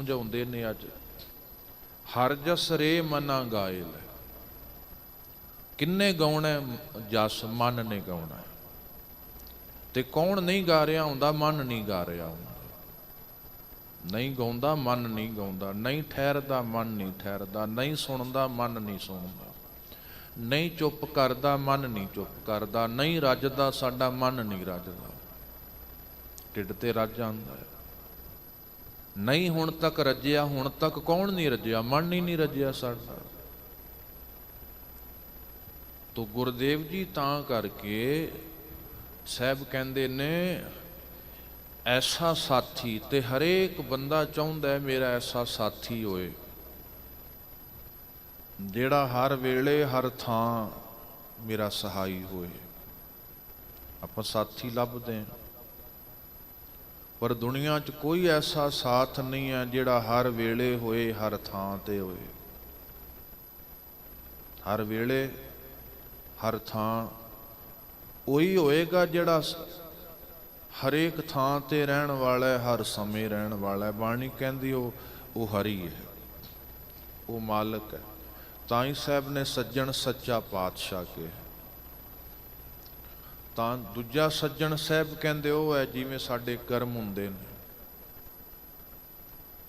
ਸਮਝਾਉਂਦੇ ਨੇ ਅੱਜ। ਹਰ ਜਸ ਰੇ ਮਨਾ ਗਾਇਲ ਕਿੰਨੇ ਗਾਉਣਾ ਜਸ ਮਨ ਨੇ ਗਾਉਣਾ ਤੇ ਕੌਣ ਨਹੀਂ ਗਾ ਰਿਹਾ ਹੁੰਦਾ, ਮਨ ਨਹੀਂ ਗਾ ਰਿਹਾ ਹੁੰਦਾ। ਨਹੀਂ ਗਾਉਂਦਾ, ਮਨ ਨਹੀਂ ਗਾਉਂਦਾ। ਨਹੀਂ ਠਹਿਰਦਾ, ਮਨ ਨਹੀਂ ਠਹਿਰਦਾ। ਨਹੀਂ ਸੁਣਦਾ, ਮਨ ਨਹੀਂ ਸੁਣਦਾ। ਨਹੀਂ ਚੁੱਪ ਕਰਦਾ, ਮਨ ਨਹੀਂ ਚੁੱਪ ਕਰਦਾ। ਨਹੀਂ ਰੱਜਦਾ, ਸਾਡਾ ਮਨ ਨਹੀਂ ਰੱਜਦਾ। ਢਿੱਡ ਤੇ ਰੱਜ ਜਾਂਦਾ ਹੈ। ਨਹੀਂ ਹੁਣ ਤੱਕ ਰੱਜਿਆ, ਹੁਣ ਤੱਕ ਕੌਣ ਨਹੀਂ ਰੱਜਿਆ? ਮਨ ਹੀ ਨਹੀਂ ਰੱਜਿਆ ਸਾਡਾ। ਤੋ ਗੁਰਦੇਵ ਜੀ ਤਾਂ ਕਰਕੇ ਸਾਹਿਬ ਕਹਿੰਦੇ ਨੇ, ਐਸਾ ਸਾਥੀ ਤੇ ਹਰੇਕ ਬੰਦਾ ਚਾਹੁੰਦਾ ਹੈ ਮੇਰਾ ਐਸਾ ਸਾਥੀ ਹੋਏ। ਜਿਹੜਾ ਹਰ ਵੇਲੇ, ਹਰ ਥਾਂ ਮੇਰਾ ਸਹਾਈ ਹੋਏ। ਆਪਾਂ ਸਾਥੀ ਲੱਭਦੇ ਹਾਂ। ਪਰ ਦੁਨੀਆ 'ਚ ਕੋਈ ਐਸਾ ਸਾਥ ਨਹੀਂ ਹੈ ਜਿਹੜਾ ਹਰ ਵੇਲੇ ਹੋਏ, ਹਰ ਥਾਂ ਤੇ ਹੋਏ। ਹਰ ਵੇਲੇ, ਹਰ ਥਾਂ ਉਹੀ ਹੋਏਗਾ ਜਿਹੜਾ ਹਰੇਕ ਥਾਂ ਤੇ ਰਹਿਣ ਵਾਲਾ ਹੈ, ਹਰ ਸਮੇਂ ਰਹਿਣ ਵਾਲਾ ਹੈ। ਬਾਣੀ ਕਹਿੰਦੀ ਉਹ ਉਹ ਹਰੀ ਹੈ। ਉਹ ਮਾਲਕ ਹੈ। ਤਾਂ ਹੀ ਸਾਹਿਬ ਨੇ ਸੱਜਣ ਸੱਚਾ ਪਾਤਸ਼ਾਹ ਕਿਹਾ। ਤਾਂ ਦੂਜਾ ਸੱਜਣ ਸਾਹਿਬ ਕਹਿੰਦੇ ਉਹ ਹੈ ਜਿਵੇਂ ਸਾਡੇ ਕਰਮ ਹੁੰਦੇ ਨੇ।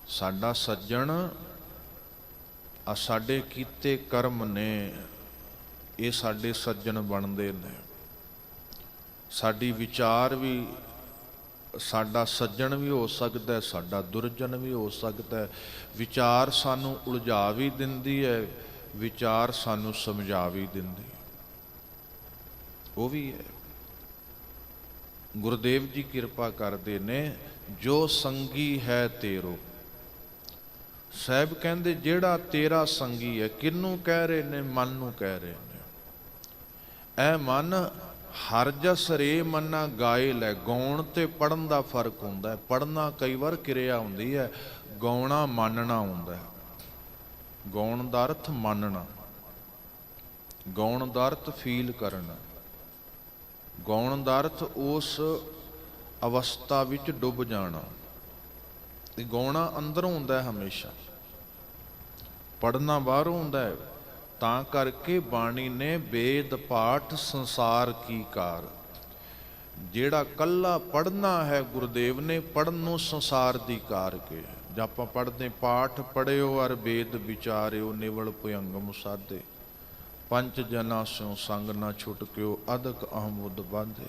ਸਾਡਾ ਸੱਜਣ ਆ ਸਾਡੇ ਕੀਤੇ ਕਰਮ ਨੇ, ਇਹ ਸਾਡੇ ਸੱਜਣ ਬਣਦੇ ਨੇ। ਸਾਡੀ ਵਿਚਾਰ ਵੀ ਸਾਡਾ ਸੱਜਣ ਵੀ ਹੋ ਸਕਦਾ ਹੈ, ਸਾਡਾ ਦੁਰਜਨ ਵੀ ਹੋ ਸਕਦਾ ਹੈ। ਵਿਚਾਰ ਸਾਨੂੰ ਉਲਝਾ ਵੀ ਦਿੰਦੀ ਹੈ, ਵਿਚਾਰ ਸਾਨੂੰ ਸਮਝਾ ਵੀ ਦਿੰਦੀ ਉਹ ਵੀ ਹੈ। ਗੁਰਦੇਵ ਜੀ ਕਿਰਪਾ ਕਰਦੇ ਨੇ, ਜੋ ਸੰਗੀ ਹੈ ਤੇਰੋ। ਸਾਹਿਬ ਕਹਿੰਦੇ, ਜਿਹੜਾ ਤੇਰਾ ਸੰਗੀ ਹੈ ਕਿੰਨੂੰ ਕਹਿ ਰਹੇ ਨੇ, ਮਨ ਨੂੰ ਕਹਿ ਰਹੇ ਨੇ। ਐ ਮਨ, ਹਰ ਜਸ ਰੇ ਮੰਨਾ ਗਾਇਲ ਹੈ ਗਾਉਣ ਤੇ ਪੜਨ ਦਾ ਫ਼ਰਕ ਹੁੰਦਾ ਹੈ। ਪੜਨਾ ਕਈ ਵਾਰ ਕਿਰਿਆ ਹੁੰਦੀ ਹੈ, ਗਾਉਣਾ ਮੰਨਣਾ ਹੁੰਦਾ ਹੈ। ਗਾਉਣ ਦਾ ਅਰਥ ਮੰਨਣਾ, ਗਾਉਣ ਦਾ ਅਰਥ ਫੀਲ ਕਰਨਾ। ਗਾਉਣ ਦਾ ਅਰਥ ਉਸ ਅਵਸਥਾ ਵਿੱਚ ਡੁੱਬ ਜਾਣਾ। ਤੇ ਗਾਉਣਾ ਅੰਦਰੋਂ ਹੁੰਦਾ ਹੈ ਹਮੇਸ਼ਾ। ਪੜਨਾ ਬਾਹਰੋਂ ਹੁੰਦਾ ਹੈ। ਤਾਂ ਕਰਕੇ ਬਾਣੀ ਨੇ ਵੇਦ, ਪਾਠ, ਸੰਸਾਰ ਕੀ ਕਾਰ। ਜਿਹੜਾ ਕੱਲਾ ਪੜਨਾ ਹੈ ਗੁਰਦੇਵ ਨੇ ਪੜਨ ਨੂੰ ਸੰਸਾਰ ਦੀ ਕਾਰ ਕੇ ਜਾਂ ਆਪਾਂ ਪੜਦੇ ਪਾਠ ਪੜਿਓ ਅਰ ਵੇਦ ਵਿਚਾਰਿਓ ਨਿਵਲ ਭਯੰਗਮ ਸਾਧੇ। ਪੰਜ ਜਨਾ ਸਿਓ ਸੰਗ ਨਾ ਛੁਟਕਿਓ ਅਦਕ ਅਹਮੁਦ ਬਾਂਧੇ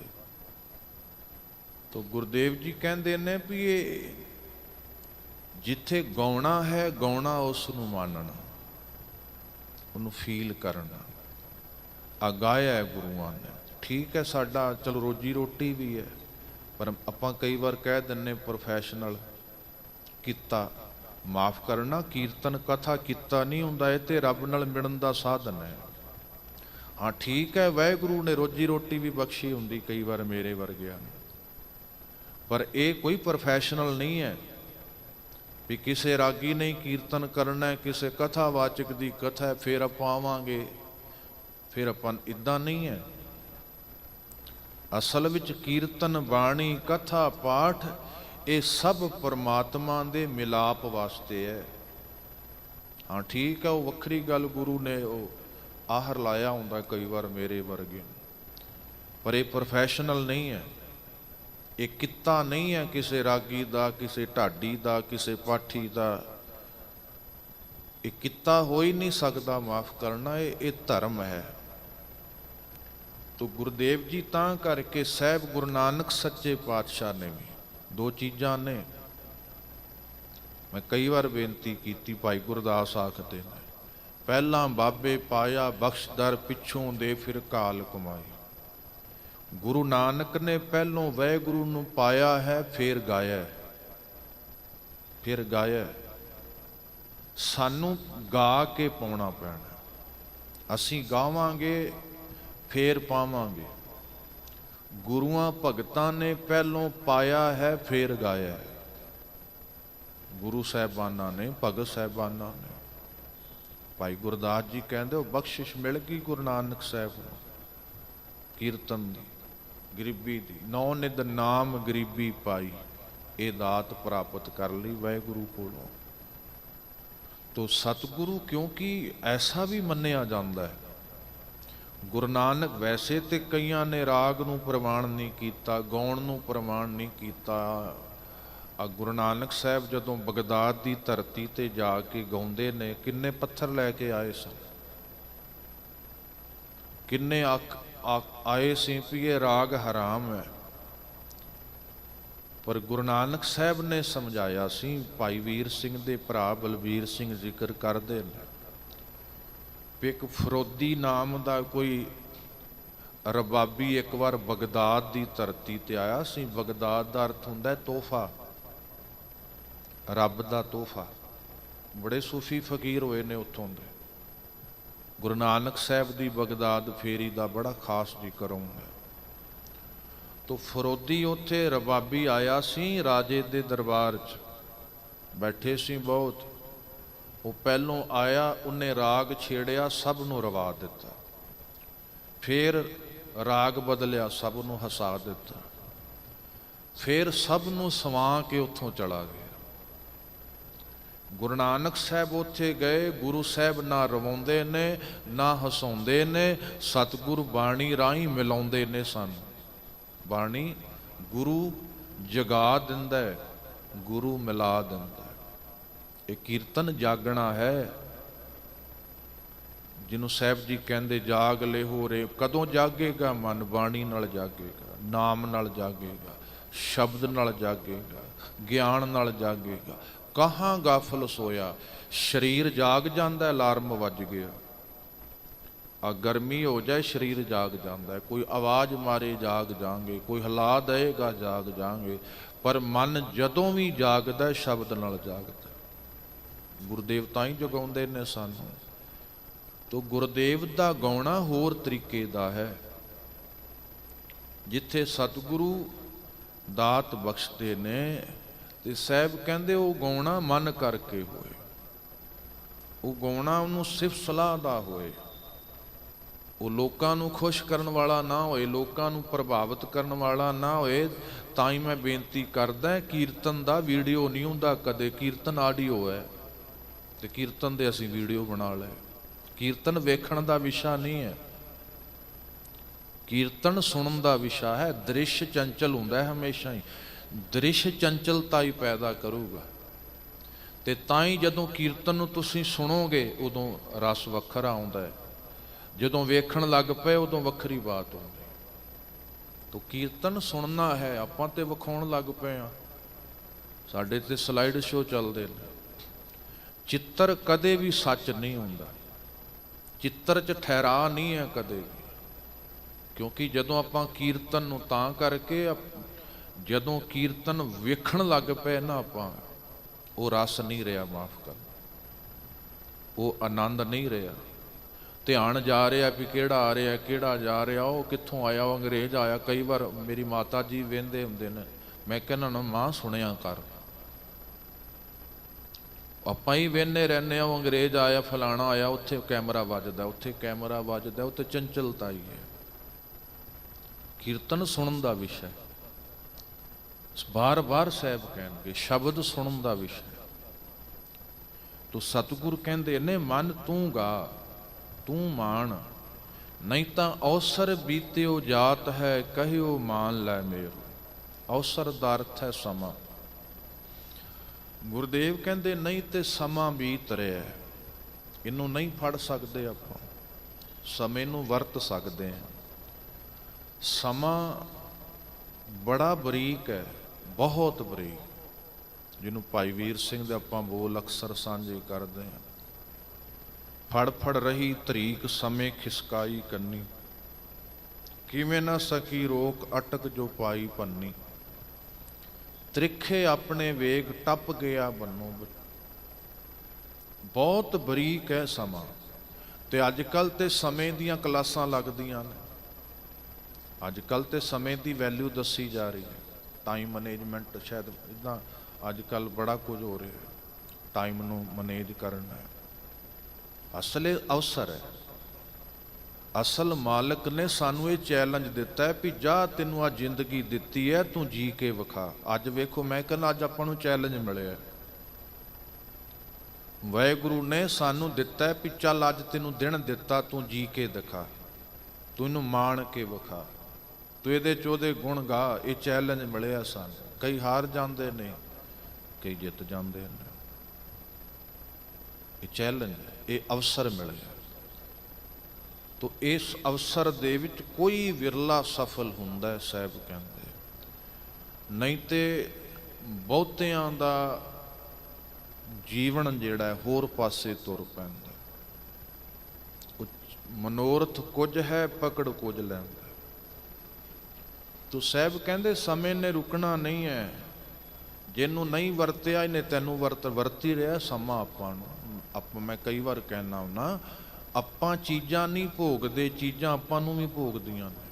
ਤੋ ਗੁਰਦੇਵ ਜੀ ਕਹਿੰਦੇ ਨੇ ਵੀ ਇਹ ਜਿੱਥੇ ਗਾਉਣਾ ਹੈ, ਗਾਉਣਾ ਉਸ ਨੂੰ ਮੰਨਣਾ, ਉਹਨੂੰ ਫੀਲ ਕਰਨਾ। ਆ ਗਾਇਆ ਹੈ ਗੁਰੂਆਂ ਨੇ। ਠੀਕ ਹੈ ਸਾਡਾ, ਚਲੋ ਰੋਜੀ ਰੋਟੀ ਵੀ ਹੈ, ਪਰ ਆਪਾਂ ਕਈ ਵਾਰ ਕਹਿ ਦਿੰਨੇ ਪ੍ਰੋਫੈਸ਼ਨਲ ਕੀਤਾ, ਮਾਫ ਕਰਨਾ, ਕੀਰਤਨ ਕਥਾ ਕੀਤਾ ਨਹੀਂ ਹੁੰਦਾ, ਇਹ ਤੇ ਰੱਬ ਨਾਲ ਮਿਲਣ ਦਾ ਸਾਧਨ ਹੈ। ਹਾਂ, ਠੀਕ ਹੈ, ਵਾਹਿਗੁਰੂ ਨੇ ਰੋਜੀ ਰੋਟੀ ਵੀ ਬਖਸ਼ੀ ਹੁੰਦੀ ਕਈ ਵਾਰ ਮੇਰੇ ਵਰਗਿਆਂ ਨੂੰ। ਪਰ ਇਹ ਕੋਈ ਪ੍ਰੋਫੈਸ਼ਨਲ ਨਹੀਂ ਹੈ ਵੀ ਕਿਸੇ ਰਾਗੀ ਨਹੀਂ ਕੀਰਤਨ ਕਰਨਾ ਕਿਸੇ ਕਥਾਵਾਚਕ ਦੀ ਕਥਾ ਫਿਰ ਆਪਾਂ ਆਵਾਂਗੇ। ਫਿਰ ਆਪਾਂ ਇਦਾਂ ਨਹੀਂ ਹੈ। ਅਸਲ ਵਿੱਚ ਕੀਰਤਨ, ਬਾਣੀ, ਕਥਾ, ਪਾਠ ਇਹ ਸਭ ਪਰਮਾਤਮਾ ਦੇ ਮਿਲਾਪ ਵਾਸਤੇ ਹੈ। ਹਾਂ, ਠੀਕ ਹੈ, ਉਹ ਵੱਖਰੀ ਗੱਲ ਗੁਰੂ ਨੇ ਉਹ ਆਹਰ ਲਾਇਆ ਹੁੰਦਾ ਕਈ ਵਾਰ ਮੇਰੇ ਵਰਗੇ ਪਰ ਇਹ ਪ੍ਰੋਫੈਸ਼ਨਲ ਨਹੀਂ ਹੈ। ਇਹ ਕਿੱਤਾ ਨਹੀਂ ਹੈ ਕਿਸੇ ਰਾਗੀ ਦਾ, ਕਿਸੇ ਢਾਡੀ ਦਾ, ਕਿਸੇ ਪਾਠੀ ਦਾ। ਇਹ ਕਿੱਤਾ ਹੋ ਹੀ ਨਹੀਂ ਸਕਦਾ, ਮਾਫ ਕਰਨਾ, ਇਹ ਇਹ ਧਰਮ ਹੈ। ਤੋ ਗੁਰਦੇਵ ਜੀ ਤਾਂ ਕਰਕੇ ਸਹਿਬ ਗੁਰੂ ਨਾਨਕ ਸੱਚੇ ਪਾਤਸ਼ਾਹ ਨੇ ਵੀ ਦੋ ਚੀਜ਼ਾਂ ਨੇ। ਮੈਂ ਕਈ ਵਾਰ ਬੇਨਤੀ ਕੀਤੀ, ਭਾਈ ਗੁਰਦਾਸ ਆਖਦੇ ਨੇ ਪਹਿਲਾਂ ਬਾਬੇ ਪਾਇਆ ਬਖਸ਼ ਦਰ ਪਿੱਛੋਂ ਦੇ ਫਿਰ ਕਾਲ ਕਮਾਈ। ਗੁਰੂ ਨਾਨਕ ਨੇ ਪਹਿਲੋਂ ਵਾਹਿਗੁਰੂ ਨੂੰ ਪਾਇਆ ਹੈ, ਫਿਰ ਗਾਇਆ ਫਿਰ ਗਾਇਆ ਸਾਨੂੰ ਗਾ ਕੇ ਪਾਉਣਾ ਪੈਣਾ ਅਸੀਂ ਗਾਵਾਂਗੇ, ਫੇਰ ਪਾਵਾਂਗੇ। ਗੁਰੂਆਂ ਭਗਤਾਂ ਨੇ ਪਹਿਲੋਂ ਪਾਇਆ ਹੈ, ਫੇਰ ਗਾਇਆ ਗੁਰੂ ਸਾਹਿਬਾਨਾਂ ਨੇ, ਭਗਤ ਸਾਹਿਬਾਨਾਂ ਨੇ। ਭਾਈ ਗੁਰਦਾਸ ਜੀ ਕਹਿੰਦੇ ਉਹ ਬਖਸ਼ਿਸ਼ ਮਿਲ ਗਈ ਗੁਰੂ ਨਾਨਕ ਸਾਹਿਬ ਨੂੰ। ਕੀਰਤਨ ਦੀ, ਗਰੀਬੀ ਦੀ ਨੌ ਨਿਦ ਨਾਮ ਗਰੀਬੀ ਪਾਈ, ਇਹ ਦਾਤ ਪ੍ਰਾਪਤ ਕਰ ਲਈ ਵਾਹਿਗੁਰੂ ਕੋਲੋਂ। ਤੋ ਸਤਿਗੁਰੂ ਕਿਉਂਕਿ ਐਸਾ ਵੀ ਮੰਨਿਆ ਜਾਂਦਾ ਹੈ, ਗੁਰੂ ਨਾਨਕ ਵੈਸੇ ਤੇ ਕਈਆਂ ਨੇ ਰਾਗ ਨੂੰ ਪ੍ਰਮਾਣ ਨਹੀਂ ਕੀਤਾ, ਗਾਉਣ ਨੂੰ ਪ੍ਰਮਾਣ ਨਹੀਂ ਕੀਤਾ ਆ ਗੁਰੂ ਨਾਨਕ ਸਾਹਿਬ ਜਦੋਂ ਬਗਦਾਦ ਦੀ ਧਰਤੀ ਤੇ ਜਾ ਕੇ ਗਾਉਂਦੇ ਨੇ, ਕਿੰਨੇ ਪੱਥਰ ਲੈ ਕੇ ਆਏ ਸਨ? ਕਿੰਨੇ ਆਖ ਆਖ- ਆਏ ਸੀ ਵੀ ਇਹ ਰਾਗ ਹਰਾਮ ਹੈ। ਪਰ ਗੁਰੂ ਨਾਨਕ ਸਾਹਿਬ ਨੇ ਸਮਝਾਇਆ ਸੀ, ਭਾਈ ਵੀਰ ਸਿੰਘ ਦੇ ਭਰਾ ਬਲਬੀਰ ਸਿੰਘ ਜ਼ਿਕਰ ਕਰਦੇ ਨੇ ਵੀ ਇੱਕ ਫਰੋਦੀ ਨਾਮ ਦਾ ਕੋਈ ਰਬਾਬੀ ਇੱਕ ਵਾਰ ਬਗਦਾਦ ਦੀ ਧਰਤੀ ਤੇ ਆਇਆ ਸੀ। ਬਗਦਾਦ ਦਾ ਅਰਥ ਹੁੰਦਾ ਤੋਹਫਾ। ਰੱਬ ਦਾ ਤੋਹਫਾ। ਬੜੇ ਸੂਫੀ ਫਕੀਰ ਹੋਏ ਨੇ ਉੱਥੋਂ ਦੇ। ਗੁਰੂ ਨਾਨਕ ਸਾਹਿਬ ਦੀ ਬਗਦਾਦ ਫੇਰੀ ਦਾ ਬੜਾ ਖਾਸ ਜ਼ਿਕਰ ਹੁੰਦਾ ਤੋ ਫਰੋਦੀ ਉੱਥੇ ਰਬਾਬੀ ਆਇਆ ਸੀ ਰਾਜੇ ਦੇ ਦਰਬਾਰ 'ਚ। ਬੈਠੇ ਸੀ ਬਹੁਤ। ਉਹ ਪਹਿਲੋਂ ਆਇਆ, ਉਹਨੇ ਰਾਗ ਛੇੜਿਆ, ਸਭ ਨੂੰ ਰਵਾ ਦਿੱਤਾ। ਫਿਰ ਰਾਗ ਬਦਲਿਆ, ਸਭ ਨੂੰ ਹਸਾ ਦਿੱਤਾ। ਫਿਰ ਸਭ ਨੂੰ ਸਵਾ ਕੇ ਉੱਥੋਂ ਚਲਾ ਗਿਆ। ਗੁਰੂ ਨਾਨਕ ਸਾਹਿਬ ਉੱਥੇ ਗਏ, ਗੁਰੂ ਸਾਹਿਬ ਨਾ ਰਵਾਉਂਦੇ ਨੇ, ਨਾ ਹਸਾਉਂਦੇ ਨੇ, ਸਤਿਗੁਰ ਬਾਣੀ ਰਾਹੀਂ ਮਿਲਾਉਂਦੇ ਨੇ ਸਾਨੂੰ। ਬਾਣੀ ਗੁਰੂ ਜਗਾ ਦਿੰਦਾ ਹੈ, ਗੁਰੂ ਮਿਲਾ ਦਿੰਦਾ ਹੈ। ਇਹ ਕੀਰਤਨ ਜਾਗਣਾ ਹੈ। ਜਿਹਨੂੰ ਸਾਹਿਬ ਜੀ ਕਹਿੰਦੇ, ਜਾਗ ਲੈ ਹੋ ਰੇ ਕਦੋਂ ਜਾਗੇਗਾ ਮਨ? ਬਾਣੀ ਨਾਲ ਜਾਗੇਗਾ, ਨਾਮ ਨਾਲ ਜਾਗੇਗਾ, ਸ਼ਬਦ ਨਾਲ ਜਾਗੇਗਾ, ਗਿਆਨ ਨਾਲ ਜਾਗੇਗਾ ਕਹਾਂ ਗਾਫਲ ਸੋਇਆ। ਸਰੀਰ ਜਾਗ ਜਾਂਦਾ, ਅਲਾਰਮ ਵੱਜ ਗਿਆ। ਆ ਗਰਮੀ ਹੋ ਜਾਏ, ਸਰੀਰ ਜਾਗ ਜਾਂਦਾ। ਕੋਈ ਆਵਾਜ਼ ਮਾਰੇ ਜਾਗ ਜਾਾਂਗੇ, ਕੋਈ ਹਿਲਾ ਦੇਗਾ ਜਾਗ ਜਾਾਂਗੇ। ਪਰ ਮਨ ਜਦੋਂ ਵੀ ਜਾਗਦਾ, ਸ਼ਬਦ ਨਾਲ ਜਾਗਦਾ। ਗੁਰਦੇਵ ਤਾਂ ਹੀ ਜਗਾਉਂਦੇ ਨੇ ਸਾਨੂੰ। ਤੋ ਗੁਰਦੇਵ ਦਾ ਗਾਉਣਾ ਹੋਰ ਤਰੀਕੇ ਦਾ ਹੈ। ਜਿੱਥੇ ਸਤਿਗੁਰੂ ਦਾਤ ਬਖਸ਼ਦੇ ਨੇ ਤੇ ਸਾਹਿਬ ਕਹਿੰਦੇ ਉਹ ਗਾਉਣਾ ਮਨ ਕਰਕੇ ਹੋਏ। ਉਹ ਗਾਉਣਾ ਉਹਨੂੰ ਸਿਰਫ ਸਲਾਹ ਦਾ ਹੋਏ। ਉਹ ਲੋਕਾਂ ਨੂੰ ਖੁਸ਼ ਕਰਨ ਵਾਲਾ ਨਾ ਹੋਏ, ਲੋਕਾਂ ਨੂੰ ਪ੍ਰਭਾਵਿਤ ਕਰਨ ਵਾਲਾ ਨਾ ਹੋਏ, ਤਾਂ ਹੀ ਮੈਂ ਬੇਨਤੀ ਕਰਦਾ ਕੀਰਤਨ ਦਾ ਵੀਡੀਓ ਨਹੀਂ ਹੁੰਦਾ ਕਦੇ, ਕੀਰਤਨ ਆਡੀਓ ਹੈ। ਤੇ ਕੀਰਤਨ ਦੇ ਅਸੀਂ ਵੀਡੀਓ ਬਣਾ ਲਏ। ਕੀਰਤਨ ਵੇਖਣ ਦਾ ਵਿਸ਼ਾ ਨਹੀਂ ਹੈ। ਕੀਰਤਨ ਸੁਣਨ ਦਾ ਵਿਸ਼ਾ ਹੈ। ਦ੍ਰਿਸ਼ ਚੰਚਲ ਹੁੰਦਾ ਹੈ ਹਮੇਸ਼ਾ ਹੀ। ਦ੍ਰਿਸ਼ ਚੰਚਲਤਾ ਹੀ ਪੈਦਾ ਕਰੂਗਾ। ਤੇ ਤਾਂ ਹੀ ਜਦੋਂ ਕੀਰਤਨ ਨੂੰ ਤੁਸੀਂ ਸੁਣੋਗੇ, ਉਦੋਂ ਰਸ ਵੱਖਰਾ ਆਉਂਦਾ ਹੈ। ਜਦੋਂ ਵੇਖਣ ਲੱਗ ਪਏ, ਉਦੋਂ ਵੱਖਰੀ ਬਾਤ ਹੁੰਦੀ ਤੋ ਕੀਰਤਨ ਸੁਣਨਾ ਹੈ, ਆਪਾਂ ਤੇ ਵਿਖਾਉਣ ਲੱਗ ਪਏ ਆ ਸਾਡੇ ਤੇ ਸਲਾਈਡ ਸ਼ੋ ਚੱਲਦੇ ਨੇ। ਚਿੱਤਰ ਕਦੇ ਵੀ ਸੱਚ ਨਹੀਂ ਹੁੰਦਾ। ਚਿੱਤਰ 'ਚ ਠਹਿਰਾ ਨਹੀਂ ਹੈ ਕਦੇ ਵੀ। ਕਿਉਂਕਿ ਜਦੋਂ ਆਪਾਂ ਕੀਰਤਨ ਨੂੰ ਤਾਂ ਕਰਕੇ ਜਦੋਂ ਕੀਰਤਨ ਵੇਖਣ ਲੱਗ ਪਏ ਨਾ ਆਪਾਂ, ਉਹ ਰਸ ਨਹੀਂ ਰਿਹਾ ਮਾਫ ਕਰ ਉਹ ਆਨੰਦ ਨਹੀਂ ਰਿਹਾ। ਧਿਆਨ ਜਾ ਰਿਹਾ ਵੀ ਕਿਹੜਾ ਆ ਰਿਹਾ, ਕਿਹੜਾ ਜਾ ਰਿਹਾ, ਉਹ ਕਿੱਥੋਂ ਆਇਆ, ਉਹ ਅੰਗਰੇਜ਼ ਆਇਆ। ਕਈ ਵਾਰ ਮੇਰੀ ਮਾਤਾ ਜੀ ਵੇਂਦੇ ਹੁੰਦੇ ਨੇ, ਮੈਂ ਕਹਿੰਦਾ ਨਾ, ਮਾਂ ਸੁਣਿਆ ਕਰ। ਆਪਾਂ ਹੀ ਵੇਨੇ ਰਹਿੰਦੇ ਆ ਉਹ ਅੰਗਰੇਜ਼ ਆਇਆ, ਫਲਾਣਾ ਆਇਆ, ਉੱਥੇ ਕੈਮਰਾ ਵੱਜਦਾ, ਉੱਥੇ ਕੈਮਰਾ ਵੱਜਦਾ, ਉੱਥੇ ਚੰਚਲਤਾ ਹੀ ਹੈ। ਕੀਰਤਨ ਸੁਣਨ ਦਾ ਵਿਸ਼ਾ ਹੈ। ਬਾਰ-ਬਾਰ ਸਾਹਿਬ ਕਹਿਣਗੇ ਸ਼ਬਦ ਸੁਣਨ ਦਾ ਵਿਸ਼ਾ ਹੈ। ਤੋ ਸਤਿਗੁਰ ਕਹਿੰਦੇ ਨੇ, ਮਨ ਤੂੰ ਗਾ, ਤੂੰ ਮਾਣ। ਨਹੀਂ ਤਾਂ ਅਵਸਰ ਬੀਤਿਓ ਜਾਤ ਹੈ, ਕਹਿਓ ਮਾਨ ਲੈ ਮੇਰ। ਅਵਸਰ ਦਾ ਅਰਥ ਹੈ ਸਮਾਂ। ਗੁਰਦੇਵ ਕਹਿੰਦੇ, ਨਹੀਂ ਤੇ ਸਮਾਂ ਬੀਤ ਰਿਹਾ ਇਹਨੂੰ ਨਹੀਂ ਫੜ ਸਕਦੇ ਆਪਾਂ। ਸਮੇਂ ਨੂੰ ਵਰਤ ਸਕਦੇ ਹਾਂ। ਸਮਾਂ ਬੜਾ ਬਰੀਕ ਹੈ। ਬਹੁਤ ਬਰੀਕ ਜਿਹਨੂੰ ਭਾਈ ਵੀਰ ਸਿੰਘ ਦੇ ਆਪਾਂ ਬੋਲ ਅਕਸਰ ਸਾਂਝੇ ਕਰਦੇ ਹਾਂ। ਫੜ ਫੜ ਰਹੀ ਤਰੀਕ ਸਮੇਂ ਖਿਸਕਾਈ ਕੰਨੀ। ਕਿਵੇਂ ਨਾ ਸਕੀ ਰੋਕ ਅਟਕ ਜੋ ਪਾਈ ਪੰਨੀ। ਤ੍ਰਿਖੇ ਆਪਣੇ ਵੇਗ ਟੱਪ ਗਿਆ ਬੰਨੋ ਬਹੁਤ ਬਰੀਕ ਹੈ ਸਮਾਂ, ਤੇ ਅੱਜ ਕੱਲ ਤੇ ਸਮੇਂ ਦੀਆਂ ਕਲਾਸਾਂ ਲੱਗਦੀਆਂ ਨੇ। ਅੱਜ ਕੱਲ ਤੇ ਸਮੇਂ ਦੀ ਵੈਲਿਊ ਦੱਸੀ ਜਾ ਰਹੀ ਹੈ। ਟਾਈਮ ਮੈਨੇਜਮੈਂਟ ਸ਼ਾਇਦ ਇਦਾਂ ਅੱਜ ਕੱਲ ਬੜਾ ਕੁਝ ਹੋ ਰਿਹਾ ਟਾਈਮ ਨੂੰ ਮੈਨੇਜ ਕਰਨਾ ਹੈ। ਅਸਲੇ ਅਵਸਰ ਹੈ। ਅਸਲ ਮਾਲਕ ਨੇ ਸਾਨੂੰ ਇਹ ਚੈਲੰਜ ਦਿੱਤਾ ਹੈ ਵੀ ਜਾ ਤੈਨੂੰ ਆ ਜ਼ਿੰਦਗੀ ਦਿੱਤੀ ਹੈ, ਤੂੰ ਜੀ ਕੇ ਵਿਖਾ। ਅੱਜ ਵੇਖੋ, ਮੈਂ ਕਹਿੰਦਾ ਅੱਜ ਆਪਾਂ ਨੂੰ ਚੈਲੰਜ ਮਿਲਿਆ ਵਾਹਿਗੁਰੂ ਨੇ ਸਾਨੂੰ ਦਿੱਤਾ ਹੈ ਵੀ ਚੱਲ ਅੱਜ ਤੈਨੂੰ ਦਿਨ ਦਿੱਤਾ, ਤੂੰ ਜੀ ਕੇ ਦਿਖਾ। ਤੂੰ ਮਾਣ ਕੇ ਵਿਖਾ। ਤੂੰ ਇਹਦੇ ਚ ਉਹਦੇ ਗੁਣ ਗਾ, ਇਹ ਚੈਲੰਜ ਮਿਲਿਆ ਸਾਨੂੰ। ਕਈ ਹਾਰ ਜਾਂਦੇ ਨੇ, ਕਈ ਜਿੱਤ ਜਾਂਦੇ ਨੇ। ਇਹ ਚੈਲੰਜ ਇਹ ਅਵਸਰ ਮਿਲ ਗਿਆ ਤੋ ਇਸ ਅਵਸਰ ਦੇ ਵਿੱਚ ਕੋਈ ਵਿਰਲਾ ਸਫਲ ਹੁੰਦਾ ਸਾਹਿਬ ਕਹਿੰਦੇ। ਨਹੀਂ ਤੇ ਬਹੁਤਿਆਂ ਦਾ ਜੀਵਨ ਜਿਹੜਾ ਹੋਰ ਪਾਸੇ ਤੁਰ ਪੈਂਦਾ ਮਨੋਰਥ ਕੁਝ ਹੈ, ਪਕੜ ਕੁਝ ਲੈਂਦਾ ਤੋ ਸਾਹਿਬ ਕਹਿੰਦੇ, ਸਮੇਂ ਨੇ ਰੁਕਣਾ ਨਹੀਂ ਹੈ ਜਿਹਨੂੰ ਨਹੀਂ ਵਰਤਿਆ, ਇਹਨੇ ਤੈਨੂੰ ਵਰਤ, ਵਰਤੀ ਰਿਹਾ ਸਮਾਂ ਆਪਾਂ ਨੂੰ। ਆਪਾਂ, ਮੈਂ ਕਈ ਵਾਰ ਕਹਿਣਾ ਹੁੰਨਾ, ਆਪਾਂ ਚੀਜ਼ਾਂ ਨਹੀਂ ਭੋਗਦੇ, ਚੀਜ਼ਾਂ ਆਪਾਂ ਨੂੰ ਵੀ ਭੋਗਦੀਆਂ ਨੇ।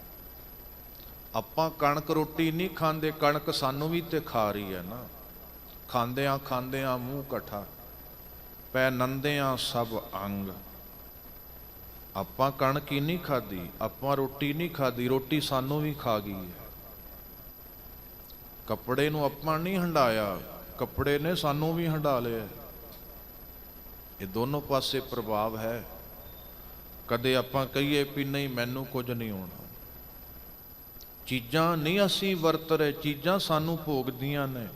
ਆਪਾਂ ਕਣਕ ਰੋਟੀ ਨਹੀਂ ਖਾਂਦੇ, ਕਣਕ ਸਾਨੂੰ ਵੀ ਤੇ ਖਾ ਰਹੀ ਹੈ ਨਾ। ਖਾਂਦਿਆਂ ਖਾਂਦਿਆਂ ਮੂੰਹ ਕਠਾ, ਪੈ ਨੰਦੇ ਨੰਦਿਆਂ ਸਭ ਅੰਗ। ਆਪਾਂ ਕਣਕ ਹੀ ਨਹੀਂ ਖਾਦੀ ਆਪਾਂ ਰੋਟੀ ਨਹੀਂ ਖਾਦੀ ਰੋਟੀ ਸਾਨੂੰ ਵੀ ਖਾ ਗਈ ਹੈ ਕੱਪੜੇ ਨੂੰ ਆਪਾਂ ਨਹੀਂ ਹੰਡਾਇਆ, ਕੱਪੜੇ ਨੇ ਸਾਨੂੰ ਵੀ ਹੰਡਾ ਲਿਆ ਇਹ ਦੋਨੋਂ ਪਾਸੇ ਪ੍ਰਭਾਵ ਹੈ। ਕਦੇ ਆਪਾਂ ਕਹੀਏ ਵੀ ਨਹੀਂ, ਮੈਨੂੰ ਕੁਝ ਨਹੀਂ ਹੋਣਾ। ਚੀਜ਼ਾਂ ਨਹੀਂ ਅਸੀਂ ਵਰਤ ਰਹੇ, ਚੀਜ਼ਾਂ ਸਾਨੂੰ ਭੋਗਦੀਆਂ ਨੇ।